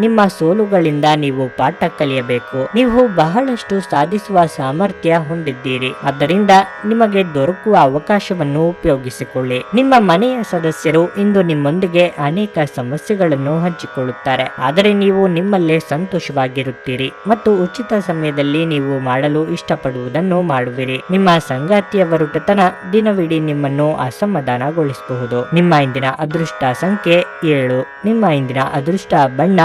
ನಿಮ್ಮ ಸೋಲುಗಳಿಂದ ನೀವು ಪಾಠ ಕಲಿಯಬೇಕು. ನೀವು ಬಹಳಷ್ಟು ಸಾಧಿಸುವ ಸಾಮರ್ಥ್ಯ ಹೊಂದಿದ್ದೀರಿ. ಆದ್ದರಿಂದ ನಿಮಗೆ ದೊರಕುವ ಅವಕಾಶವನ್ನು ಉಪಯೋಗಿಸಿಕೊಳ್ಳಿ. ನಿಮ್ಮ ಮನೆಯ ಸದಸ್ಯರು ಇಂದು ನಿಮ್ಮೊಂದಿಗೆ ಅನೇಕ ಸಮಸ್ಯೆಗಳನ್ನು ಹಂಚಿಕೊಳ್ಳುತ್ತಾರೆ. ಆದರೆ ನೀವು ನಿಮ್ಮಲ್ಲೇ ಸಂತೋಷವಾಗಿರುತ್ತೀರಿ. ಮತ್ತು ಉಚಿತ ಸಮಯದಲ್ಲಿ ನೀವು ಮಾಡಲು ಇಷ್ಟಪಡುವುದನ್ನು ಮಾಡುವಿರಿ. ನಿಮ್ಮ ಸಂಗಾತಿಯ ಒರಟುತನ ದಿನವಿಡೀ ನಿಮ್ಮನ್ನು ಅಸಮಾಧಾನಗೊಳಿಸಬಹುದು. ನಿಮ್ಮ ಇಂದಿನ ಅದೃಷ್ಟ ಸಂಖ್ಯೆ ಏಳು. ನಿಮ್ಮ ಇಂದಿನ ಅದೃಷ್ಟ ಬಣ್ಣ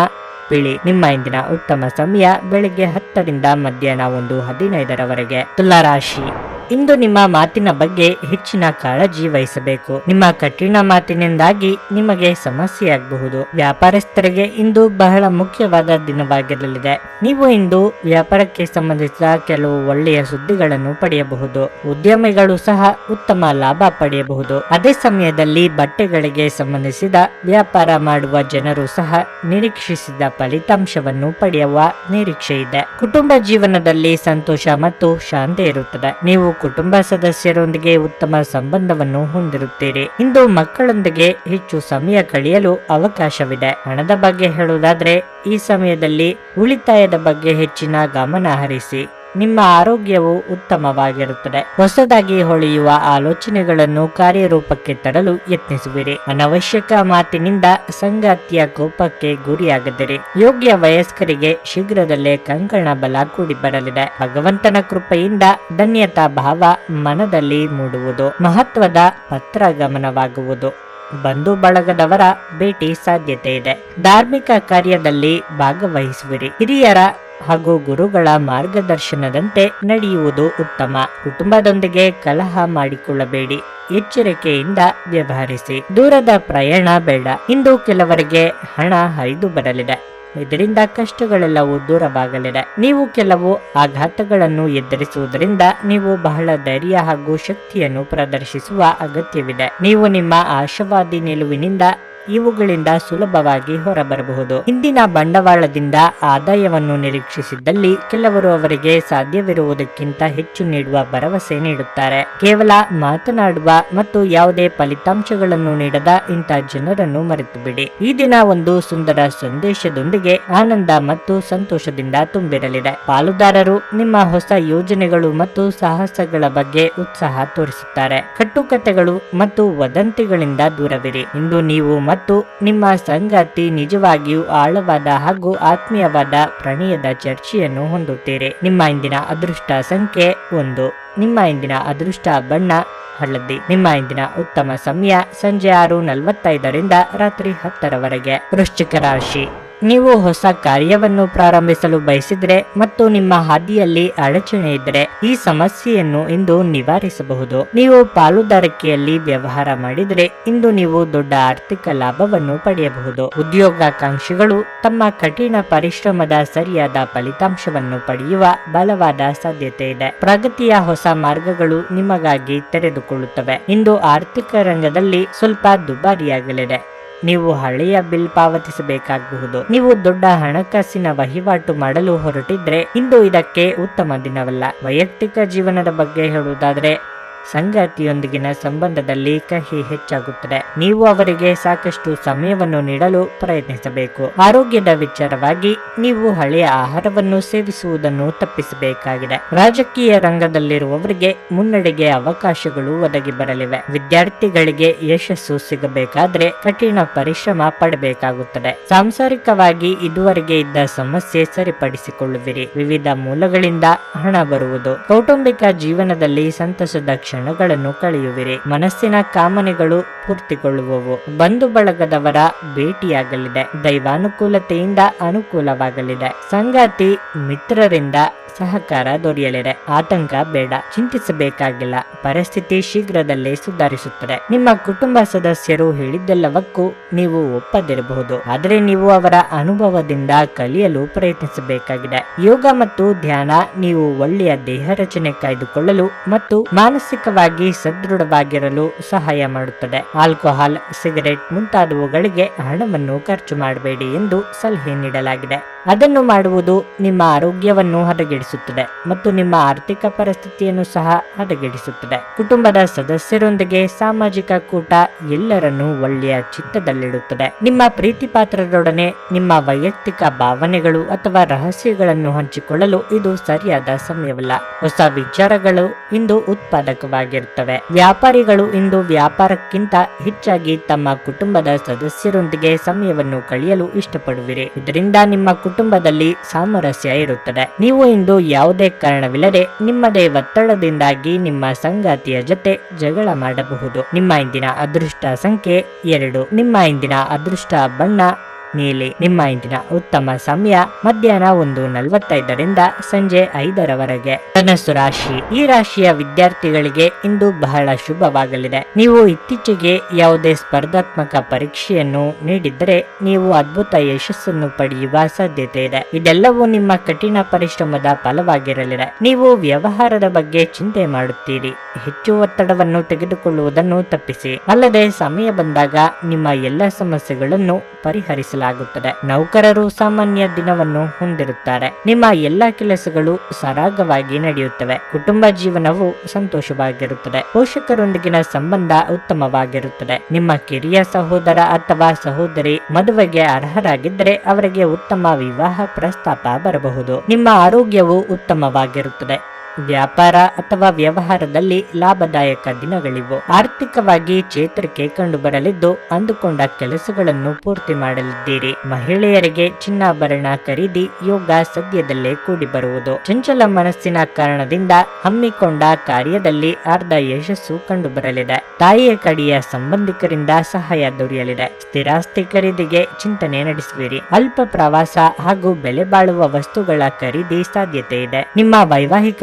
ಬಿಳಿ ನಿಮ್ಮ ಇಂದಿನ ಉತ್ತಮ ಸಮಯ ಬೆಳಿಗ್ಗೆ ಹತ್ತರಿಂದ ಮಧ್ಯಾಹ್ನ ಒಂದು ಹದಿನೈದರವರೆಗೆ. ತುಲಾರಾಶಿ ಇಂದು ನಿಮ್ಮ ಮಾತಿನ ಬಗ್ಗೆ ಹೆಚ್ಚಿನ ಕಾಳಜಿ ವಹಿಸಬೇಕು. ನಿಮ್ಮ ಕಠಿಣ ಮಾತಿನಿಂದಾಗಿ ನಿಮಗೆ ಸಮಸ್ಯೆಯಾಗಬಹುದು. ವ್ಯಾಪಾರಸ್ಥರಿಗೆ ಇಂದು ಬಹಳ ಮುಖ್ಯವಾದ ದಿನವಾಗಿರಲಿದೆ. ನೀವು ಇಂದು ವ್ಯಾಪಾರಕ್ಕೆ ಸಂಬಂಧಿಸಿದ ಕೆಲವು ಒಳ್ಳೆಯ ಸುದ್ದಿಗಳನ್ನು ಪಡೆಯಬಹುದು. ಉದ್ಯಮಿಗಳು ಸಹ ಉತ್ತಮ ಲಾಭ ಪಡೆಯಬಹುದು. ಅದೇ ಸಮಯದಲ್ಲಿ ಬಟ್ಟೆಗಳಿಗೆ ಸಂಬಂಧಿಸಿದ ವ್ಯಾಪಾರ ಮಾಡುವ ಜನರು ಸಹ ನಿರೀಕ್ಷಿಸಿದ ಫಲಿತಾಂಶವನ್ನು ಪಡೆಯುವ ನಿರೀಕ್ಷೆ ಇದೆ ಕುಟುಂಬ ಜೀವನದಲ್ಲಿ ಸಂತೋಷ ಮತ್ತು ಶಾಂತಿ ಇರುತ್ತದೆ. ನೀವು ಕುಟುಂಬ ಸದಸ್ಯರೊಂದಿಗೆ ಉತ್ತಮ ಸಂಬಂಧವನ್ನು ಹೊಂದಿರುತ್ತೀರಿ. ಇಂದು ಮಕ್ಕಳೊಂದಿಗೆ ಹೆಚ್ಚು ಸಮಯ ಕಳೆಯಲು ಅವಕಾಶವಿದೆ. ಹಣದ ಬಗ್ಗೆ ಹೇಳುವುದಾದ್ರೆ, ಈ ಸಮಯದಲ್ಲಿ ಉಳಿತಾಯದ ಬಗ್ಗೆ ಹೆಚ್ಚಿನ ಗಮನ ಹರಿಸಿ. ನಿಮ್ಮ ಆರೋಗ್ಯವು ಉತ್ತಮವಾಗಿರುತ್ತದೆ. ಹೊಸದಾಗಿ ಹೊಳೆಯುವ ಆಲೋಚನೆಗಳನ್ನು ಕಾರ್ಯರೂಪಕ್ಕೆ ತರಲು ಯತ್ನಿಸುವಿರಿ. ಅನವಶ್ಯಕ ಮಾತಿನಿಂದ ಸಂಗಾತಿಯ ಕೋಪಕ್ಕೆ ಗುರಿಯಾಗದಿರಿ. ಯೋಗ್ಯ ವಯಸ್ಕರಿಗೆ ಶೀಘ್ರದಲ್ಲೇ ಕಂಕಣ ಬಲ ಕೂಡಿ ಬರಲಿದೆ. ಭಗವಂತನ ಕೃಪೆಯಿಂದ ಧನ್ಯತಾ ಭಾವ ಮನದಲ್ಲಿ ಮೂಡುವುದು. ಮಹತ್ವದ ಪತ್ರ ಗಮನವಾಗುವುದು ಬಂಧು ಬಳಗದವರ ಭೇಟಿ ಸಾಧ್ಯತೆ ಇದೆ ಧಾರ್ಮಿಕ ಕಾರ್ಯದಲ್ಲಿ ಭಾಗವಹಿಸುವಿರಿ. ಹಿರಿಯರ ಹಾಗೂ ಗುರುಗಳ ಮಾರ್ಗದರ್ಶನದಂತೆ ನಡೆಯುವುದು ಉತ್ತಮ. ಕುಟುಂಬದೊಂದಿಗೆ ಕಲಹ ಮಾಡಿಕೊಳ್ಳಬೇಡಿ. ಎಚ್ಚರಿಕೆಯಿಂದ ವ್ಯವಹರಿಸಿ. ದೂರದ ಪ್ರಯಾಣ ಬೇಡ. ಇಂದು ಕೆಲವರಿಗೆ ಹಣ ಹರಿದು ಬರಲಿದೆ. ಇದರಿಂದ ಕಷ್ಟಗಳೆಲ್ಲವೂ ದೂರವಾಗಲಿದೆ. ನೀವು ಕೆಲವು ಆಘಾತಗಳನ್ನು ಎದುರಿಸುವುದರಿಂದ ನೀವು ಬಹಳ ಧೈರ್ಯ ಹಾಗೂ ಶಕ್ತಿಯನ್ನು ಪ್ರದರ್ಶಿಸುವ ಅಗತ್ಯವಿದೆ. ನೀವು ನಿಮ್ಮ ಆಶಾವಾದಿ ನಿಲುವಿನಿಂದ ಇವುಗಳಿಂದ ಸುಲಭವಾಗಿ ಹೊರಬರಬಹುದು. ಹಿಂದಿನ ಬಂಡವಾಳದಿಂದ ಆದಾಯವನ್ನು ನಿರೀಕ್ಷಿಸಿದ್ದಲ್ಲಿ ಕೆಲವರು ಅವರಿಗೆ ಸಾಧ್ಯವಿರುವುದಕ್ಕಿಂತ ಹೆಚ್ಚು ನೀಡುವ ಭರವಸೆ ನೀಡುತ್ತಾರೆ. ಕೇವಲ ಮಾತನಾಡುವ ಮತ್ತು ಯಾವುದೇ ಫಲಿತಾಂಶಗಳನ್ನು ನೀಡದ ಇಂಥ ಜನರನ್ನು ಮರೆತು ಬಿಡಿ ಈ ದಿನ ಒಂದು ಸುಂದರ ಸಂದೇಶದೊಂದಿಗೆ ಆನಂದ ಮತ್ತು ಸಂತೋಷದಿಂದ ತುಂಬಿರಲಿದೆ. ಪಾಲುದಾರರು ನಿಮ್ಮ ಹೊಸ ಯೋಜನೆಗಳು ಮತ್ತು ಸಾಹಸಗಳ ಬಗ್ಗೆ ಉತ್ಸಾಹ ತೋರಿಸುತ್ತಾರೆ. ಕಟ್ಟುಕತೆಗಳು ಮತ್ತು ವದಂತಿಗಳಿಂದ ದೂರವಿರಿ. ಇಂದು ನೀವು ಮತ್ತು ನಿಮ್ಮ ಸಂಗಾತಿ ನಿಜವಾಗಿಯೂ ಆಳವಾದ ಹಾಗೂ ಆತ್ಮೀಯವಾದ ಪ್ರಣಯದ ಚರ್ಚೆಯನ್ನು ಹೊಂದುತ್ತೀರಿ. ನಿಮ್ಮ ಇಂದಿನ ಅದೃಷ್ಟ ಸಂಖ್ಯೆ ಒಂದು. ನಿಮ್ಮ ಇಂದಿನ ಅದೃಷ್ಟ ಬಣ್ಣ ಹಳದಿ. ನಿಮ್ಮ ಇಂದಿನ ಉತ್ತಮ ಸಮಯ ಸಂಜೆ ಆರು ನಲವತ್ತೈದರಿಂದ ರಾತ್ರಿ ಹತ್ತರವರೆಗೆ. ವೃಶ್ಚಿಕ ರಾಶಿ. ನೀವು ಹೊಸ ಕಾರ್ಯವನ್ನು ಪ್ರಾರಂಭಿಸಲು ಬಯಸಿದರೆ ಮತ್ತು ನಿಮ್ಮ ಹಾದಿಯಲ್ಲಿ ಅಡಚಣೆ ಇದ್ದರೆ ಈ ಸಮಸ್ಯೆಯನ್ನು ಇಂದು ನಿವಾರಿಸಬಹುದು. ನೀವು ಪಾಲುದಾರಿಕೆಯಲ್ಲಿ ವ್ಯವಹಾರ ಮಾಡಿದರೆ ಇಂದು ನೀವು ದೊಡ್ಡ ಆರ್ಥಿಕ ಲಾಭವನ್ನು ಪಡೆಯಬಹುದು. ಉದ್ಯೋಗಾಕಾಂಕ್ಷಿಗಳು ತಮ್ಮ ಕಠಿಣ ಪರಿಶ್ರಮದ ಸರಿಯಾದ ಫಲಿತಾಂಶವನ್ನು ಪಡೆಯುವ ಬಲವಾದ ಸಾಧ್ಯತೆ ಇದೆ. ಪ್ರಗತಿಯ ಹೊಸ ಮಾರ್ಗಗಳು ನಿಮಗಾಗಿ ತೆರೆದುಕೊಳ್ಳುತ್ತವೆ. ಇಂದು ಆರ್ಥಿಕ ರಂಗದಲ್ಲಿ ಸ್ವಲ್ಪ ದುಬಾರಿಯಾಗಲಿದೆ. ನೀವು ಹಳೆಯ ಬಿಲ್ ಪಾವತಿಸಬೇಕಾಗಬಹುದು. ನೀವು ದೊಡ್ಡ ಹಣಕಾಸಿನ ವಹಿವಾಟು ಮಾಡಲು ಹೊರಟಿದ್ರೆ ಇಂದು ಇದಕ್ಕೆ ಉತ್ತಮ ದಿನವಲ್ಲ. ವೈಯಕ್ತಿಕ ಜೀವನದ ಬಗ್ಗೆ ಹೇಳುವುದಾದ್ರೆ ಸಂಗಾತಿಯೊಂದಿಗಿನ ಸಂಬಂಧದಲ್ಲಿ ಕಹಿ ಹೆಚ್ಚಾಗುತ್ತದೆ. ನೀವು ಅವರಿಗೆ ಸಾಕಷ್ಟು ಸಮಯವನ್ನು ನೀಡಲು ಪ್ರಯತ್ನಿಸಬೇಕು. ಆರೋಗ್ಯದ ವಿಚಾರವಾಗಿ ನೀವು ಹಳೆಯ ಆಹಾರವನ್ನು ಸೇವಿಸುವುದನ್ನು ತಪ್ಪಿಸಬೇಕಾಗಿದೆ. ರಾಜಕೀಯ ರಂಗದಲ್ಲಿರುವವರಿಗೆ ಮುನ್ನಡೆಗೆ ಅವಕಾಶಗಳು ಒದಗಿ ಬರಲಿವೆ. ವಿದ್ಯಾರ್ಥಿಗಳಿಗೆ ಯಶಸ್ಸು ಸಿಗಬೇಕಾದ್ರೆ ಕಠಿಣ ಪರಿಶ್ರಮ ಪಡಬೇಕಾಗುತ್ತದೆ. ಸಾಂಸಾರಿಕವಾಗಿ ಇದುವರೆಗೆ ಇದ್ದ ಸಮಸ್ಯೆ ಸರಿಪಡಿಸಿಕೊಳ್ಳುವಿರಿ. ವಿವಿಧ ಮೂಲಗಳಿಂದ ಹಣ ಬರುವುದು. ಕೌಟುಂಬಿಕ ಜೀವನದಲ್ಲಿ ಸಂತಸದ ಕ್ಷಣಗಳನ್ನು ಕಳೆಯುವಿರಿ. ಮನಸ್ಸಿನ ಕಾಮನೆಗಳು ಪೂರ್ತಿಗೊಳ್ಳುವವು. ಬಂಧು ಬಳಗದವರ ಭೇಟಿಯಾಗಲಿದೆ. ದೈವಾನುಕೂಲತೆಯಿಂದ ಅನುಕೂಲವಾಗಲಿದೆ. ಸಂಗಾತಿ ಮಿತ್ರರಿಂದ ಸಹಕಾರ ದೊರೆಯಲಿದೆ ಆತಂಕ ಬೇಡ, ಚಿಂತಿಸಬೇಕಾಗಿಲ್ಲ. ಪರಿಸ್ಥಿತಿ ಶೀಘ್ರದಲ್ಲೇ ಸುಧಾರಿಸುತ್ತದೆ. ನಿಮ್ಮ ಕುಟುಂಬ ಸದಸ್ಯರು ಹೇಳಿದ್ದೆಲ್ಲವಕ್ಕೂ ನೀವು ಒಪ್ಪದಿರಬಹುದು. ಆದರೆ ನೀವು ಅವರ ಅನುಭವದಿಂದ ಕಲಿಯಲು ಪ್ರಯತ್ನಿಸಬೇಕಾಗಿದೆ. ಯೋಗ ಮತ್ತು ಧ್ಯಾನ ನೀವು ಒಳ್ಳೆಯ ದೇಹ ರಚನೆ ಕಾಯ್ದುಕೊಳ್ಳಲು ಮತ್ತು ಮಾನಸಿಕವಾಗಿ ಸದೃಢವಾಗಿರಲು ಸಹಾಯ ಮಾಡುತ್ತದೆ. ಆಲ್ಕೋಹಾಲ್, ಸಿಗರೆಟ್ ಮುಂತಾದವುಗಳಿಗೆ ಹಣವನ್ನು ಖರ್ಚು ಮಾಡಬೇಡಿ ಎಂದು ಸಲಹೆ ನೀಡಲಾಗಿದೆ. ಅದನ್ನು ಮಾಡುವುದು ನಿಮ್ಮ ಆರೋಗ್ಯವನ್ನು ಹದಗೆಡಿಸುತ್ತದೆ ಮತ್ತು ನಿಮ್ಮ ಆರ್ಥಿಕ ಪರಿಸ್ಥಿತಿಯನ್ನು ಸಹ ಹದಗೆಡಿಸುತ್ತದೆ ಕುಟುಂಬದ ಸದಸ್ಯರೊಂದಿಗೆ ಸಾಮಾಜಿಕ ಕೂಟ ಎಲ್ಲರನ್ನೂ ಒಳ್ಳೆಯ ಚಿತ್ತದಲ್ಲಿಡುತ್ತದೆ. ನಿಮ್ಮ ಪ್ರೀತಿ ಪಾತ್ರರೊಡನೆ ನಿಮ್ಮ ವೈಯಕ್ತಿಕ ಭಾವನೆಗಳು ಅಥವಾ ರಹಸ್ಯಗಳನ್ನು ಹಂಚಿಕೊಳ್ಳಲು ಇದು ಸರಿಯಾದ ಸಮಯವಲ್ಲ. ಹೊಸ ವಿಚಾರಗಳು ಇಂದು ಉತ್ಪಾದಕವಾಗಿರುತ್ತವೆ. ವ್ಯಾಪಾರಿಗಳು ಇಂದು ವ್ಯಾಪಾರಕ್ಕಿಂತ ಹೆಚ್ಚಾಗಿ ತಮ್ಮ ಕುಟುಂಬದ ಸದಸ್ಯರೊಂದಿಗೆ ಸಮಯವನ್ನು ಕಳೆಯಲು ಇಷ್ಟಪಡುವಿರಿ. ಇದರಿಂದ ನಿಮ್ಮ ಕುಟುಂಬದಲ್ಲಿ ಸಾಮರಸ್ಯ ಇರುತ್ತದೆ. ನೀವು ಇಂದು ಯಾವುದೇ ಕಾರಣವಿಲ್ಲದೆ ನಿಮ್ಮದೇ ಒತ್ತಡದಿಂದಾಗಿ ನಿಮ್ಮ ಸಂಗಾತಿಯ ಜೊತೆ ಜಗಳ ಮಾಡಬಹುದು. ನಿಮ್ಮ ಇಂದಿನ ಅದೃಷ್ಟ ಸಂಖ್ಯೆ ಎರಡು. ನಿಮ್ಮ ಇಂದಿನ ಅದೃಷ್ಟ ಬಣ್ಣ ನೀಲಿ ನಿಮ್ಮ ಇಂದಿನ ಉತ್ತಮ ಸಮಯ ಮಧ್ಯಾಹ್ನ ಒಂದು ನಲವತ್ತೈದರಿಂದ ಸಂಜೆ ಐದರವರೆಗೆ. ಧನಸ್ಸು ರಾಶಿ. ಈ ರಾಶಿಯ ವಿದ್ಯಾರ್ಥಿಗಳಿಗೆ ಇಂದು ಬಹಳ ಶುಭವಾಗಲಿದೆ. ನೀವು ಇತ್ತೀಚೆಗೆ ಯಾವುದೇ ಸ್ಪರ್ಧಾತ್ಮಕ ಪರೀಕ್ಷೆಯನ್ನು ನೀಡಿದ್ದರೆ ನೀವು ಅದ್ಭುತ ಯಶಸ್ಸನ್ನು ಪಡೆಯುವ ಸಾಧ್ಯತೆ ಇದೆ. ಇದೆಲ್ಲವೂ ನಿಮ್ಮ ಕಠಿಣ ಪರಿಶ್ರಮದ ಫಲವಾಗಿರಲಿದೆ. ನೀವು ವ್ಯವಹಾರದ ಬಗ್ಗೆ ಚಿಂತೆ ಮಾಡುತ್ತೀರಿ. ಹೆಚ್ಚು ಒತ್ತಡವನ್ನು ತೆಗೆದುಕೊಳ್ಳುವುದನ್ನು ತಪ್ಪಿಸಿ. ಅಲ್ಲದೆ ಸಮಯ ಬಂದಾಗ ನಿಮ್ಮ ಎಲ್ಲ ಸಮಸ್ಯೆಗಳನ್ನು ಪರಿಹರಿಸಲಾಗುತ್ತದೆ ನೌಕರರು ಸಾಮಾನ್ಯ ದಿನವನ್ನು ಹೊಂದಿರುತ್ತಾರೆ. ನಿಮ್ಮ ಎಲ್ಲಾ ಕೆಲಸಗಳು ಸರಾಗವಾಗಿ ನಡೆಯುತ್ತವೆ. ಕುಟುಂಬ ಜೀವನವು ಸಂತೋಷವಾಗಿರುತ್ತದೆ. ಪೋಷಕರೊಂದಿಗಿನ ಸಂಬಂಧ ಉತ್ತಮವಾಗಿರುತ್ತದೆ. ನಿಮ್ಮ ಕಿರಿಯ ಸಹೋದರ ಅಥವಾ ಸಹೋದರಿ ಮದುವೆಗೆ ಅರ್ಹರಾಗಿದ್ದರೆ ಅವರಿಗೆ ಉತ್ತಮ ವಿವಾಹ ಪ್ರಸ್ತಾಪ ಬರಬಹುದು. ನಿಮ್ಮ ಆರೋಗ್ಯವು ಉತ್ತಮವಾಗಿರುತ್ತದೆ. ವ್ಯಾಪಾರ ಅಥವಾ ವ್ಯವಹಾರದಲ್ಲಿ ಲಾಭದಾಯಕ ದಿನಗಳಿವು. ಆರ್ಥಿಕವಾಗಿ ಚೇತರಿಕೆ ಕಂಡುಬರಲಿದ್ದು, ಅಂದುಕೊಂಡ ಕೆಲಸಗಳನ್ನು ಪೂರ್ತಿ ಮಾಡಲಿದ್ದೀರಿ. ಮಹಿಳೆಯರಿಗೆ ಚಿನ್ನಾಭರಣ ಖರೀದಿ ಯೋಗ ಸದ್ಯದಲ್ಲೇ ಕೂಡಿ ಬರುವುದು ಚಂಚಲ ಮನಸ್ಸಿನ ಕಾರಣದಿಂದ ಹಮ್ಮಿಕೊಂಡ ಕಾರ್ಯದಲ್ಲಿ ಅರ್ಧ ಯಶಸ್ಸು ಕಂಡುಬರಲಿದೆ. ತಾಯಿಯ ಕಡೆಯ ಸಂಬಂಧಿಕರಿಂದ ಸಹಾಯ ದೊರೆಯಲಿದೆ. ಸ್ಥಿರಾಸ್ತಿ ಖರೀದಿಗೆ ಚಿಂತನೆ ನಡೆಸುವಿರಿ. ಅಲ್ಪ ಪ್ರವಾಸ ಹಾಗೂ ಬೆಲೆ ಬಾಳುವ ವಸ್ತುಗಳ ಖರೀದಿ ಸಾಧ್ಯತೆ ಇದೆ. ನಿಮ್ಮ ವೈವಾಹಿಕ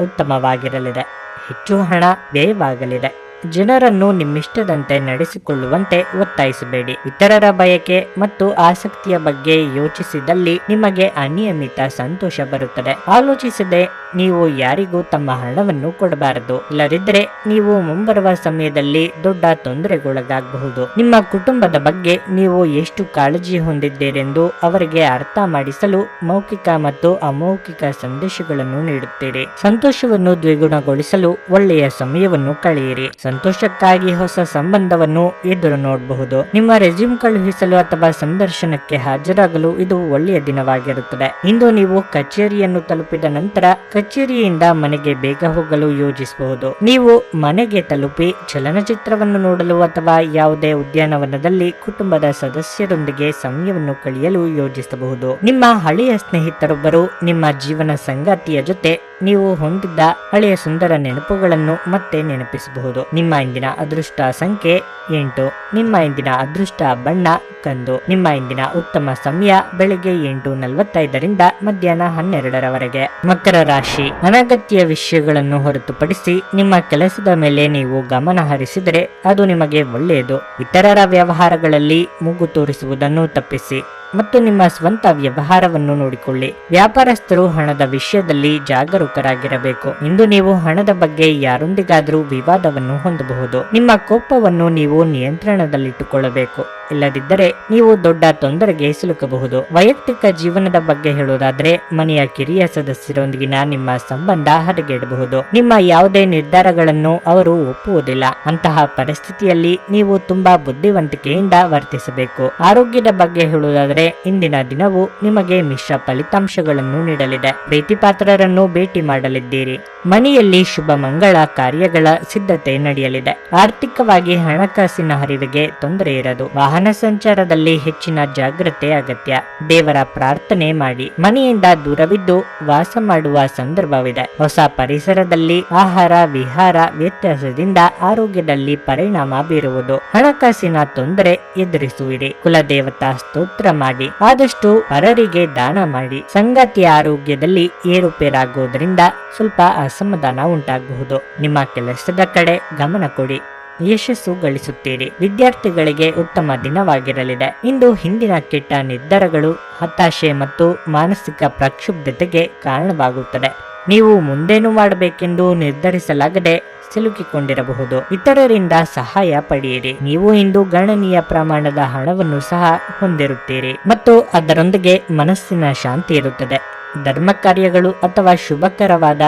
ಉತ್ತಮವಾಗಿರಲಿದೆ. ಹೆಚ್ಚು ಹಣ ವ್ಯಯವಾಗಲಿದೆ. ಜನರನ್ನು ನಿಮ್ಮಿಷ್ಟದಂತೆ ನಡೆಸಿಕೊಳ್ಳುವಂತೆ ಒತ್ತಾಯಿಸಬೇಡಿ. ಇತರರ ಬಯಕೆ ಮತ್ತು ಆಸಕ್ತಿಯ ಬಗ್ಗೆ ಯೋಚಿಸಿದಲ್ಲಿ ನಿಮಗೆ ಅನಿಯಮಿತ ಸಂತೋಷ ಬರುತ್ತದೆ. ಆಲೋಚಿಸದೆ ನೀವು ಯಾರಿಗೂ ತಮ್ಮ ಹಣವನ್ನು ಕೊಡಬಾರದು. ಇಲ್ಲದಿದ್ದರೆ ನೀವು ಮುಂಬರುವ ಸಮಯದಲ್ಲಿ ದೊಡ್ಡ ತೊಂದರೆಗೊಳಗಾಗಬಹುದು. ನಿಮ್ಮ ಕುಟುಂಬದ ಬಗ್ಗೆ ನೀವು ಎಷ್ಟು ಕಾಳಜಿ ಹೊಂದಿದ್ದೀರೆಂದು ಅವರಿಗೆ ಅರ್ಥ ಮಾಡಿಸಲು ಮೌಖಿಕ ಮತ್ತು ಅಮೌಖಿಕ ಸಂದೇಶಗಳನ್ನು ನೀಡುತ್ತೀರಿ. ಸಂತೋಷವನ್ನು ದ್ವಿಗುಣಗೊಳಿಸಲು ಒಳ್ಳೆಯ ಸಮಯವನ್ನು ಕಳೆಯಿರಿ. ಸಂತೋಷಕ್ಕಾಗಿ ಹೊಸ ಸಂಬಂಧವನ್ನು ಎದುರು ನೋಡಬಹುದು. ನಿಮ್ಮ ರೆಸ್ಯೂಮ್ ಕಳುಹಿಸಲು ಅಥವಾ ಸಂದರ್ಶನಕ್ಕೆ ಹಾಜರಾಗಲು ಇದು ಒಳ್ಳೆಯ ದಿನವಾಗಿರುತ್ತದೆ. ಇಂದು ನೀವು ಕಚೇರಿಯನ್ನು ತಲುಪಿದ ನಂತರ ಕಚೇರಿಯಿಂದ ಮನೆಗೆ ಬೇಗ ಹೋಗಲು ಯೋಜಿಸಬಹುದು. ನೀವು ಮನೆಗೆ ತಲುಪಿ ಚಲನಚಿತ್ರವನ್ನು ನೋಡಲು ಅಥವಾ ಯಾವುದೇ ಉದ್ಯಾನವನದಲ್ಲಿ ಕುಟುಂಬದ ಸದಸ್ಯರೊಂದಿಗೆ ಸಮಯವನ್ನು ಕಳೆಯಲು ಯೋಜಿಸಬಹುದು. ನಿಮ್ಮ ಹಳೆಯ ಸ್ನೇಹಿತರೊಬ್ಬರು ನಿಮ್ಮ ಜೀವನ ಸಂಗಾತಿಯ ಜೊತೆ ನೀವು ಹೊಂದಿದ್ದ ಹಳೆಯ ಸುಂದರ ನೆನಪುಗಳನ್ನು ಮತ್ತೆ ನೆನಪಿಸಬಹುದು. ನಿಮ್ಮ ಇಂದಿನ ಅದೃಷ್ಟ ಸಂಖ್ಯೆ ಎಂಟು. ನಿಮ್ಮ ಇಂದಿನ ಅದೃಷ್ಟ ಬಣ್ಣ ಕಂದು. ನಿಮ್ಮ ಇಂದಿನ ಉತ್ತಮ ಸಮಯ ಬೆಳಿಗ್ಗೆ ಎಂಟು ನಲವತ್ತೈದರಿಂದ ಮಧ್ಯಾಹ್ನ ಹನ್ನೆರಡರವರೆಗೆ. ಮಕರ ರಾಶಿ. ಅನಗತ್ಯ ವಿಷಯಗಳನ್ನು ಹೊರತುಪಡಿಸಿ ನಿಮ್ಮ ಕೆಲಸದ ಮೇಲೆ ನೀವು ಗಮನ ಹರಿಸಿದರೆ ಅದು ನಿಮಗೆ ಒಳ್ಳೆಯದು. ಇತರರ ವ್ಯವಹಾರಗಳಲ್ಲಿ ಮೂಗು ತೋರಿಸುವುದನ್ನು ತಪ್ಪಿಸಿ. ಮತ್ತು ನಿಮ್ಮ ಸ್ವಂತ ವ್ಯವಹಾರವನ್ನು ನೋಡಿಕೊಳ್ಳಿ. ವ್ಯಾಪಾರಸ್ಥರು ಹಣದ ವಿಷಯದಲ್ಲಿ ಜಾಗರೂಕರಾಗಿರಬೇಕು. ಇಂದು ನೀವು ಹಣದ ಬಗ್ಗೆ ಯಾರೊಂದಿಗಾದರೂ ವಿವಾದವನ್ನು ಹೊಂದಬಹುದು. ನಿಮ್ಮ ಕೋಪವನ್ನು ನೀವು ನಿಯಂತ್ರಣದಲ್ಲಿಟ್ಟುಕೊಳ್ಳಬೇಕು. ಇಲ್ಲದಿದ್ದರೆ ನೀವು ದೊಡ್ಡ ತೊಂದರೆಗೆ ಸಿಲುಕಬಹುದು. ವೈಯಕ್ತಿಕ ಜೀವನದ ಬಗ್ಗೆ ಹೇಳುವುದಾದ್ರೆ ಮನೆಯ ಕಿರಿಯ ಸದಸ್ಯರೊಂದಿಗಿನ ನಿಮ್ಮ ಸಂಬಂಧ ಹದಗೆಡಬಹುದು. ನಿಮ್ಮ ಯಾವುದೇ ನಿರ್ಧಾರಗಳನ್ನು ಅವರು ಒಪ್ಪುವುದಿಲ್ಲ. ಅಂತಹ ಪರಿಸ್ಥಿತಿಯಲ್ಲಿ ನೀವು ತುಂಬಾ ಬುದ್ಧಿವಂತಿಕೆಯಿಂದ ವರ್ತಿಸಬೇಕು. ಆರೋಗ್ಯದ ಬಗ್ಗೆ ಹೇಳುವುದಾದರೆ ಇಂದಿನ ದಿನವು ನಿಮಗೆ ಮಿಶ್ರ ಫಲಿತಾಂಶಗಳನ್ನು ನೀಡಲಿದೆ. ಪ್ರೀತಿಪಾತ್ರರನ್ನು ಭೇಟಿ ಮಾಡಲಿದ್ದೀರಿ. ಮನೆಯಲ್ಲಿ ಶುಭ ಮಂಗಳ ಕಾರ್ಯಗಳ ಸಿದ್ಧತೆ ನಡೆಯಲಿದೆ. ಆರ್ಥಿಕವಾಗಿ ಹಣಕಾಸಿನ ಹರಿವಿಗೆ ತೊಂದರೆ ಇರದು. ವಾಹನ ಸಂಚಾರದಲ್ಲಿ ಹೆಚ್ಚಿನ ಜಾಗ್ರತೆ ಅಗತ್ಯ. ದೇವರ ಪ್ರಾರ್ಥನೆ ಮಾಡಿ. ಮನೆಯಿಂದ ದೂರವಿದ್ದು ವಾಸ ಮಾಡುವ ಸಂದರ್ಭವಿದೆ. ಹೊಸ ಪರಿಸರದಲ್ಲಿ ಆಹಾರ, ವಿಹಾರ ವ್ಯತ್ಯಾಸದಿಂದ ಆರೋಗ್ಯದಲ್ಲಿ ಪರಿಣಾಮ ಬೀರುವುದು. ಹಣಕಾಸಿನ ತೊಂದರೆ ಎದುರಿಸುವಿರಿ. ಕುಲದೇವತಾ ಸ್ತೋತ್ರ ಮಾಡಿ ಆದಷ್ಟು ಪರರಿಗೆ ದಾನ ಮಾಡಿ ಸಂಗಾತಿಯ ಆರೋಗ್ಯದಲ್ಲಿ ಏರುಪೇರಾಗುವುದರಿಂದ ಸ್ವಲ್ಪ ಅಸಮಾಧಾನ ಉಂಟಾಗಬಹುದು. ನಿಮ್ಮ ಕೆಲಸದ ಕಡೆ ಗಮನ ಕೊಡಿ. ಯಶಸ್ಸು ಗಳಿಸುತ್ತೀರಿ. ವಿದ್ಯಾರ್ಥಿಗಳಿಗೆ ಉತ್ತಮ ದಿನವಾಗಿರಲಿದೆ. ಇಂದು ಹಿಂದಿನ ಕೆಟ್ಟ ನಿರ್ಧಾರಗಳು ಹತಾಶೆ ಮತ್ತು ಮಾನಸಿಕ ಪ್ರಕ್ಷುಬ್ಧತೆಗೆ ಕಾರಣವಾಗುತ್ತದೆ. ನೀವು ಮುಂದೇನು ಮಾಡಬೇಕೆಂದು ನಿರ್ಧರಿಸಲಾಗದೆ ಸಿಲುಕಿಕೊಂಡಿರಬಹುದು. ಇತರರಿಂದ ಸಹಾಯ ಪಡೆಯಿರಿ. ನೀವು ಇಂದು ಗಣನೀಯ ಪ್ರಮಾಣದ ಹಣವನ್ನು ಸಹ ಹೊಂದಿರುತ್ತೀರಿ. ಮತ್ತು ಅದರೊಂದಿಗೆ ಮನಸ್ಸಿನ ಶಾಂತಿ ಇರುತ್ತದೆ. ಧರ್ಮ ಕಾರ್ಯಗಳು ಅಥವಾ ಶುಭಕರವಾದ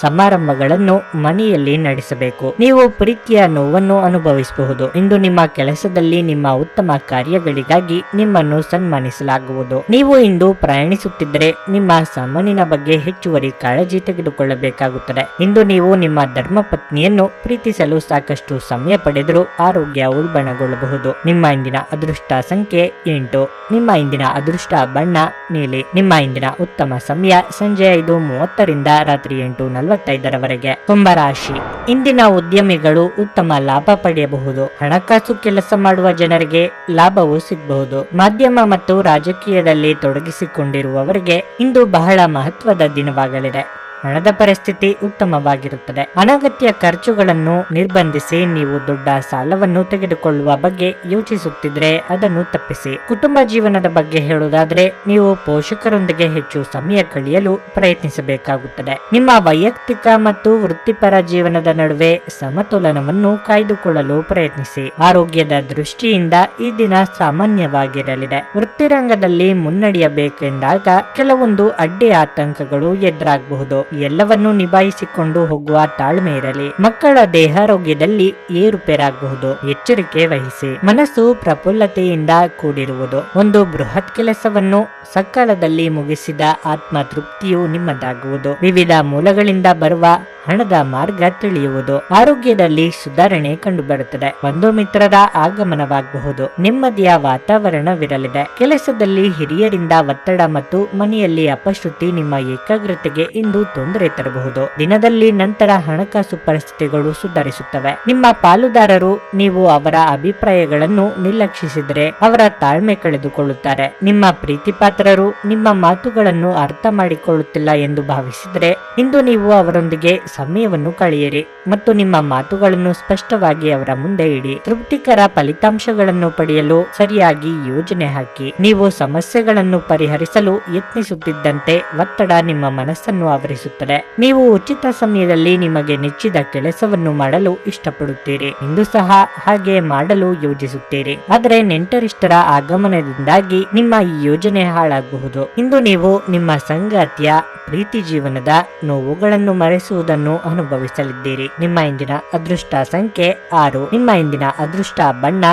ಸಮಾರಂಭಗಳನ್ನು ಮನೆಯಲ್ಲಿ ನಡೆಸಬೇಕು. ನೀವು ಪ್ರೀತಿಯ ನೋವನ್ನು ಅನುಭವಿಸಬಹುದು. ಇಂದು ನಿಮ್ಮ ಕೆಲಸದಲ್ಲಿ ನಿಮ್ಮ ಉತ್ತಮ ಕಾರ್ಯಗಳಿಗಾಗಿ ನಿಮ್ಮನ್ನು ಸನ್ಮಾನಿಸಲಾಗುವುದು. ನೀವು ಇಂದು ಪ್ರಯಾಣಿಸುತ್ತಿದ್ದರೆ ನಿಮ್ಮ ಸಾಮಾನಿನ ಬಗ್ಗೆ ಹೆಚ್ಚುವರಿ ಕಾಳಜಿ ತೆಗೆದುಕೊಳ್ಳಬೇಕಾಗುತ್ತದೆ. ಇಂದು ನೀವು ನಿಮ್ಮ ಧರ್ಮ ಪತ್ನಿಯನ್ನು ಪ್ರೀತಿಸಲು ಸಾಕಷ್ಟು ಸಮಯ ಪಡೆದರೂ ಆರೋಗ್ಯ ಉಲ್ಬಣಗೊಳ್ಳಬಹುದು. ನಿಮ್ಮ ಇಂದಿನ ಅದೃಷ್ಟ ಸಂಖ್ಯೆ ಎಂಟು. ನಿಮ್ಮ ಇಂದಿನ ಅದೃಷ್ಟ ಬಣ್ಣ ನೀಲಿ ನಿಮ್ಮ ಇಂದಿನ ಉತ್ತಮ ಸಮಯ ಸಂಜೆ ಐದು ಮೂವತ್ತರಿಂದ ರಾತ್ರಿ ಎಂಟು ನಲವತ್ತೈದರವರೆಗೆ. ಕುಂಭರಾಶಿ. ಇಂದಿನ ಉದ್ಯಮಿಗಳು ಉತ್ತಮ ಲಾಭ ಪಡೆಯಬಹುದು. ಹಣಕಾಸು ಕೆಲಸ ಮಾಡುವ ಜನರಿಗೆ ಲಾಭವು ಸಿಗಬಹುದು. ಮಾಧ್ಯಮ ಮತ್ತು ರಾಜಕೀಯದಲ್ಲಿ ತೊಡಗಿಸಿಕೊಂಡಿರುವವರಿಗೆ ಇಂದು ಬಹಳ ಮಹತ್ವದ ದಿನವಾಗಲಿದೆ. ಹಣದ ಪರಿಸ್ಥಿತಿ ಉತ್ತಮವಾಗಿರುತ್ತದೆ. ಅನಗತ್ಯ ಖರ್ಚುಗಳನ್ನು ನಿರ್ಬಂಧಿಸಿ ನೀವು ದೊಡ್ಡ ಸಾಲವನ್ನು ತೆಗೆದುಕೊಳ್ಳುವ ಬಗ್ಗೆ ಯೋಚಿಸುತ್ತಿದ್ರೆ ಅದನ್ನು ತಪ್ಪಿಸಿ. ಕುಟುಂಬ ಜೀವನದ ಬಗ್ಗೆ ಹೇಳುವುದಾದ್ರೆ ನೀವು ಪೋಷಕರೊಂದಿಗೆ ಹೆಚ್ಚು ಸಮಯ ಕಳೆಯಲು ಪ್ರಯತ್ನಿಸಬೇಕಾಗುತ್ತದೆ. ನಿಮ್ಮ ವೈಯಕ್ತಿಕ ಮತ್ತು ವೃತ್ತಿಪರ ಜೀವನದ ನಡುವೆ ಸಮತೋಲನವನ್ನು ಕಾಯ್ದುಕೊಳ್ಳಲು ಪ್ರಯತ್ನಿಸಿ. ಆರೋಗ್ಯದ ದೃಷ್ಟಿಯಿಂದ ಈ ದಿನ ಸಾಮಾನ್ಯವಾಗಿರಲಿದೆ. ವೃತ್ತಿರಂಗದಲ್ಲಿ ಮುನ್ನಡೆಯಬೇಕೆಂದಾಗ ಕೆಲವೊಂದು ಅಡ್ಡಿ ಆತಂಕಗಳು ಎದುರಾಗಬಹುದು. ಎಲ್ಲವನ್ನೂ ನಿಭಾಯಿಸಿಕೊಂಡು ಹೋಗುವ ತಾಳ್ಮೆ ಇರಲಿ. ಮಕ್ಕಳ ದೇಹಾರೋಗ್ಯದಲ್ಲಿ ಏರುಪೇರಾಗಬಹುದು ಎಚ್ಚರಿಕೆ ವಹಿಸಿ. ಮನಸ್ಸು ಪ್ರಫುಲ್ಲತೆಯಿಂದ ಕೂಡಿರುವುದು. ಒಂದು ಬೃಹತ್ ಕೆಲಸವನ್ನು ಸಕಾಲದಲ್ಲಿ ಮುಗಿಸಿದ ಆತ್ಮ ತೃಪ್ತಿಯು ನಿಮ್ಮದಾಗುವುದು. ವಿವಿಧ ಮೂಲಗಳಿಂದ ಬರುವ ಹಣದ ಮಾರ್ಗ ತಿಳಿಯುವುದು. ಆರೋಗ್ಯದಲ್ಲಿ ಸುಧಾರಣೆ ಕಂಡುಬರುತ್ತದೆ. ಒಂದು ಮಿತ್ರರ ಆಗಮನವಾಗಬಹುದು. ನೆಮ್ಮದಿಯ ವಾತಾವರಣವಿರಲಿದೆ. ಕೆಲಸದಲ್ಲಿ ಹಿರಿಯರಿಂದ ಒತ್ತಡ ಮತ್ತು ಮನೆಯಲ್ಲಿ ಅಪಶ್ರುತಿ ನಿಮ್ಮ ಏಕಾಗ್ರತೆಗೆ ಇಂದು ತೊಂದರೆ ತರಬಹುದು. ದಿನದಲ್ಲಿ ನಂತರ ಹಣಕಾಸು ಪರಿಸ್ಥಿತಿಗಳು ಸುಧಾರಿಸುತ್ತವೆ. ನಿಮ್ಮ ಪಾಲುದಾರರು ನೀವು ಅವರ ಅಭಿಪ್ರಾಯಗಳನ್ನು ನಿರ್ಲಕ್ಷಿಸಿದರೆ ಅವರ ತಾಳ್ಮೆ ಕಳೆದುಕೊಳ್ಳುತ್ತಾರೆ. ನಿಮ್ಮ ಪ್ರೀತಿಪಾತ್ರರು ನಿಮ್ಮ ಮಾತುಗಳನ್ನು ಅರ್ಥ ಮಾಡಿಕೊಳ್ಳುತ್ತಿಲ್ಲ ಎಂದು ಭಾವಿಸಿದರೆ ಇಂದು ನೀವು ಅವರೊಂದಿಗೆ ಸಮಯವನ್ನು ಕಳೆಯಿರಿ ಮತ್ತು ನಿಮ್ಮ ಮಾತುಗಳನ್ನು ಸ್ಪಷ್ಟವಾಗಿ ಅವರ ಮುಂದೆ ಇಡಿ. ತೃಪ್ತಿಕರ ಫಲಿತಾಂಶಗಳನ್ನು ಪಡೆಯಲು ಸರಿಯಾಗಿ ಯೋಜನೆ ಹಾಕಿ. ನೀವು ಸಮಸ್ಯೆಗಳನ್ನು ಪರಿಹರಿಸಲು ಯತ್ನಿಸುತ್ತಿದ್ದಂತೆ ಒತ್ತಡ ನಿಮ್ಮ ಮನಸ್ಸನ್ನು ಆವರಿಸುತ್ತದೆ. ನೀವು ಉಚಿತ ಸಮಯದಲ್ಲಿ ನಿಮಗೆ ನೆಚ್ಚಿದ ಕೆಲಸವನ್ನು ಮಾಡಲು ಇಷ್ಟಪಡುತ್ತೀರಿ. ಇಂದು ಸಹ ಹಾಗೆ ಮಾಡಲು ಯೋಜಿಸುತ್ತೀರಿ. ಆದರೆ ನೆಂಟರಿಷ್ಟರ ಆಗಮನದಿಂದಾಗಿ ನಿಮ್ಮ ಈ ಯೋಜನೆ ಹಾಳಾಗಬಹುದು. ಇಂದು ನೀವು ನಿಮ್ಮ ಸಂಗಾತಿಯ ಪ್ರೀತಿ ಜೀವನದ ನೋವುಗಳನ್ನು ಮರೆಸುವುದನ್ನು ಅನುಭವಿಸಲಿದ್ದೀರಿ. ನಿಮ್ಮ ಇಂದಿನ ಅದೃಷ್ಟ ಸಂಖ್ಯೆ ಆರು. ನಿಮ್ಮ ಇಂದಿನ ಅದೃಷ್ಟ ಬಣ್ಣ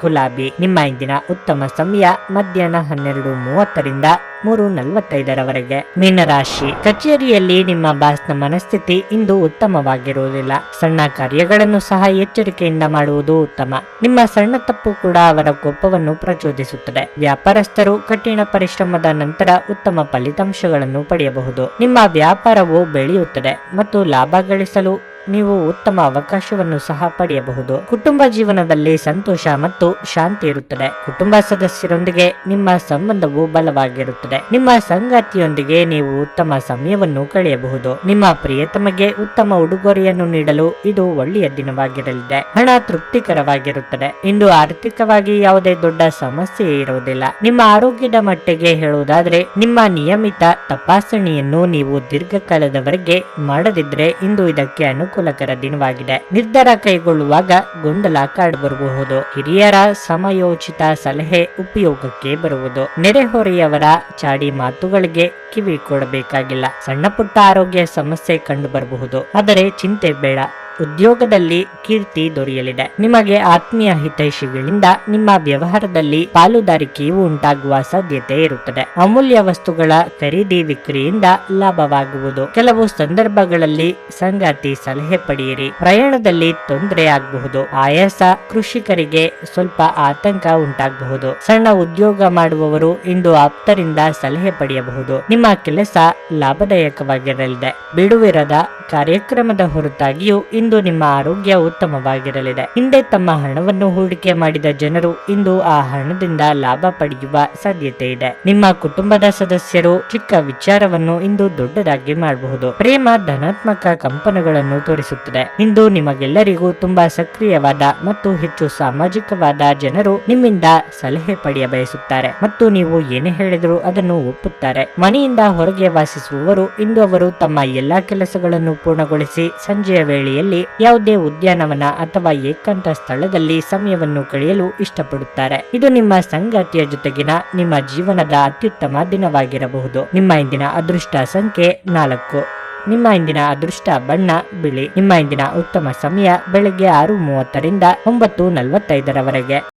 ಗುಲಾಬಿ ನಿಮ್ಮ ಇಂದಿನ ಉತ್ತಮ ಸಮಯ ಮಧ್ಯಾಹ್ನ ಹನ್ನೆರಡು ಮೂವತ್ತರಿಂದ ಮೂರು ನಲವತ್ತೈದರವರೆಗೆ. ಮೀನರಾಶಿ, ಕಚೇರಿಯಲ್ಲಿ ನಿಮ್ಮ ಬಾಸ್ನ ಮನಸ್ಥಿತಿ ಇಂದು ಉತ್ತಮವಾಗಿರುವುದಿಲ್ಲ. ಸಣ್ಣ ಕಾರ್ಯಗಳನ್ನು ಸಹ ಎಚ್ಚರಿಕೆಯಿಂದ ಮಾಡುವುದು ಉತ್ತಮ. ನಿಮ್ಮ ಸಣ್ಣ ತಪ್ಪು ಕೂಡ ಅವರ ಕೋಪವನ್ನು ಪ್ರಚೋದಿಸುತ್ತದೆ. ವ್ಯಾಪಾರಸ್ಥರು ಕಠಿಣ ಪರಿಶ್ರಮದ ನಂತರ ಉತ್ತಮ ಫಲಿತಾಂಶಗಳನ್ನು ಪಡೆಯಬಹುದು. ನಿಮ್ಮ ವ್ಯಾಪಾರವು ಬೆಳೆಯುತ್ತದೆ ಮತ್ತು ಲಾಭ ಗಳಿಸಲು ನೀವು ಉತ್ತಮ ಅವಕಾಶವನ್ನು ಸಹ ಪಡೆಯಬಹುದು. ಕುಟುಂಬ ಜೀವನದಲ್ಲಿ ಸಂತೋಷ ಮತ್ತು ಶಾಂತಿ ಇರುತ್ತದೆ. ಕುಟುಂಬ ಸದಸ್ಯರೊಂದಿಗೆ ನಿಮ್ಮ ಸಂಬಂಧವು ಬಲವಾಗಿರುತ್ತದೆ. ನಿಮ್ಮ ಸಂಗಾತಿಯೊಂದಿಗೆ ನೀವು ಉತ್ತಮ ಸಮಯವನ್ನು ಕಳೆಯಬಹುದು. ನಿಮ್ಮ ಪ್ರಿಯತಮಗೆ ಉತ್ತಮ ಉಡುಗೊರೆಯನ್ನು ನೀಡಲು ಇದು ಒಳ್ಳೆಯ ದಿನವಾಗಿರಲಿದೆ. ಹಣ ತೃಪ್ತಿಕರವಾಗಿರುತ್ತದೆ. ಇಂದು ಆರ್ಥಿಕವಾಗಿ ಯಾವುದೇ ದೊಡ್ಡ ಸಮಸ್ಯೆ ಇರುವುದಿಲ್ಲ. ನಿಮ್ಮ ಆರೋಗ್ಯದ ಮಟ್ಟಿಗೆ ಹೇಳುವುದಾದ್ರೆ, ನಿಮ್ಮ ನಿಯಮಿತ ತಪಾಸಣೆಯನ್ನು ನೀವು ದೀರ್ಘಕಾಲದವರೆಗೆ ಮಾಡದಿದ್ರೆ ಇಂದು ಇದಕ್ಕೆ ಅನುಕೂಲಕರ ದಿನವಾಗಿದೆ. ನಿರ್ಧಾರ ಕೈಗೊಳ್ಳುವಾಗ ಗೊಂದಲ ಕಾಡಬರಬಹುದು ಹಿರಿಯರ ಸಮಯೋಚಿತ ಸಲಹೆ ಉಪಯೋಗಕ್ಕೆ ಬರುವುದು. ನೆರೆಹೊರೆಯವರ ಚಾಡಿ ಮಾತುಗಳಿಗೆ ಕಿವಿ ಕೊಡಬೇಕಾಗಿಲ್ಲ ಸಣ್ಣ ಪುಟ್ಟ ಆರೋಗ್ಯ ಸಮಸ್ಯೆ ಕಂಡು ಬರಬಹುದು ಆದರೆ ಚಿಂತೆ ಬೇಡ. ಉದ್ಯೋಗದಲ್ಲಿ ಕೀರ್ತಿ ದೊರೆಯಲಿದೆ. ನಿಮಗೆ ಆತ್ಮೀಯ ಹಿತೈಷಿಗಳಿಂದ ನಿಮ್ಮ ವ್ಯವಹಾರದಲ್ಲಿ ಪಾಲುದಾರಿಕೆಯು ಉಂಟಾಗುವ ಸಾಧ್ಯತೆ ಇರುತ್ತದೆ. ಅಮೂಲ್ಯ ವಸ್ತುಗಳ ಖರೀದಿ ವಿಕ್ರಿಯಿಂದ ಲಾಭವಾಗುವುದು. ಕೆಲವು ಸಂದರ್ಭಗಳಲ್ಲಿ ಸಂಗಾತಿ ಸಲಹೆ ಪಡೆಯಿರಿ. ಪ್ರಯಾಣದಲ್ಲಿ ತೊಂದರೆ ಆಗಬಹುದು. ಆಯಾಸ ಕೃಷಿಕರಿಗೆ ಸ್ವಲ್ಪ ಆತಂಕ ಉಂಟಾಗಬಹುದು. ಸಣ್ಣ ಉದ್ಯೋಗ ಮಾಡುವವರು ಇಂದು ಆಪ್ತರಿಂದ ಸಲಹೆ ಪಡೆಯಬಹುದು. ನಿಮ್ಮ ಕೆಲಸ ಲಾಭದಾಯಕವಾಗಿರಲಿದೆ. ಬಿಡುವಿರದ ಕಾರ್ಯಕ್ರಮದ ಹೊರತಾಗಿಯೂ ಇಂದು ನಿಮ್ಮ ಆರೋಗ್ಯ ಉತ್ತಮವಾಗಿರಲಿದೆ. ಹಿಂದೆ ತಮ್ಮ ಹಣವನ್ನು ಹೂಡಿಕೆ ಮಾಡಿದ ಜನರು ಇಂದು ಆ ಹಣದಿಂದ ಲಾಭ ಪಡೆಯುವ ಸಾಧ್ಯತೆ ಇದೆ. ನಿಮ್ಮ ಕುಟುಂಬದ ಸದಸ್ಯರು ಚಿಕ್ಕ ವಿಚಾರವನ್ನು ಇಂದು ದೊಡ್ಡದಾಗಿ ಮಾಡಬಹುದು. ಪ್ರೇಮ ಧನಾತ್ಮಕ ಕಂಪನಗಳನ್ನು ತೋರಿಸುತ್ತದೆ. ಇಂದು ನಿಮಗೆಲ್ಲರಿಗೂ ತುಂಬಾ ಸಕ್ರಿಯವಾದ ಮತ್ತು ಹೆಚ್ಚು ಸಾಮಾಜಿಕವಾದ ಜನರು ನಿಮ್ಮಿಂದ ಸಲಹೆ ಪಡೆಯ ಬಯಸುತ್ತಾರೆ. ಮತ್ತು ನೀವು ಏನೇ ಹೇಳಿದರೂ ಅದನ್ನು ಒಪ್ಪುತ್ತಾರೆ. ಮನೆಯಿಂದ ಹೊರಗೆ ವಾಸಿಸುವವರು ಇಂದು ಅವರು ತಮ್ಮ ಎಲ್ಲಾ ಕೆಲಸಗಳನ್ನು ಪೂರ್ಣಗೊಳಿಸಿ ಸಂಜೆಯ ವೇಳೆಯಲ್ಲಿ ಯಾವುದೇ ಉದ್ಯಾನವನ ಅಥವಾ ಏಕಾಂತ ಸ್ಥಳದಲ್ಲಿ ಸಮಯವನ್ನು ಕಳೆಯಲು ಇಷ್ಟಪಡುತ್ತಾರೆ. ಇದು ನಿಮ್ಮ ಸಂಗಾತಿಯ ಜೊತೆಗಿನ ನಿಮ್ಮ ಜೀವನದ ಅತ್ಯುತ್ತಮ ದಿನವಾಗಿರಬಹುದು. ನಿಮ್ಮ ಇಂದಿನ ಅದೃಷ್ಟ ಸಂಖ್ಯೆ ನಾಲ್ಕು. ನಿಮ್ಮ ಇಂದಿನ ಅದೃಷ್ಟ ಬಣ್ಣ, ಬಿಳಿ. ನಿಮ್ಮ ಇಂದಿನ ಉತ್ತಮ ಸಮಯ ಬೆಳಗ್ಗೆ ಆರು ಮೂವತ್ತರಿಂದ ಒಂಬತ್ತು ನಲವತ್ತೈದರವರೆಗೆ.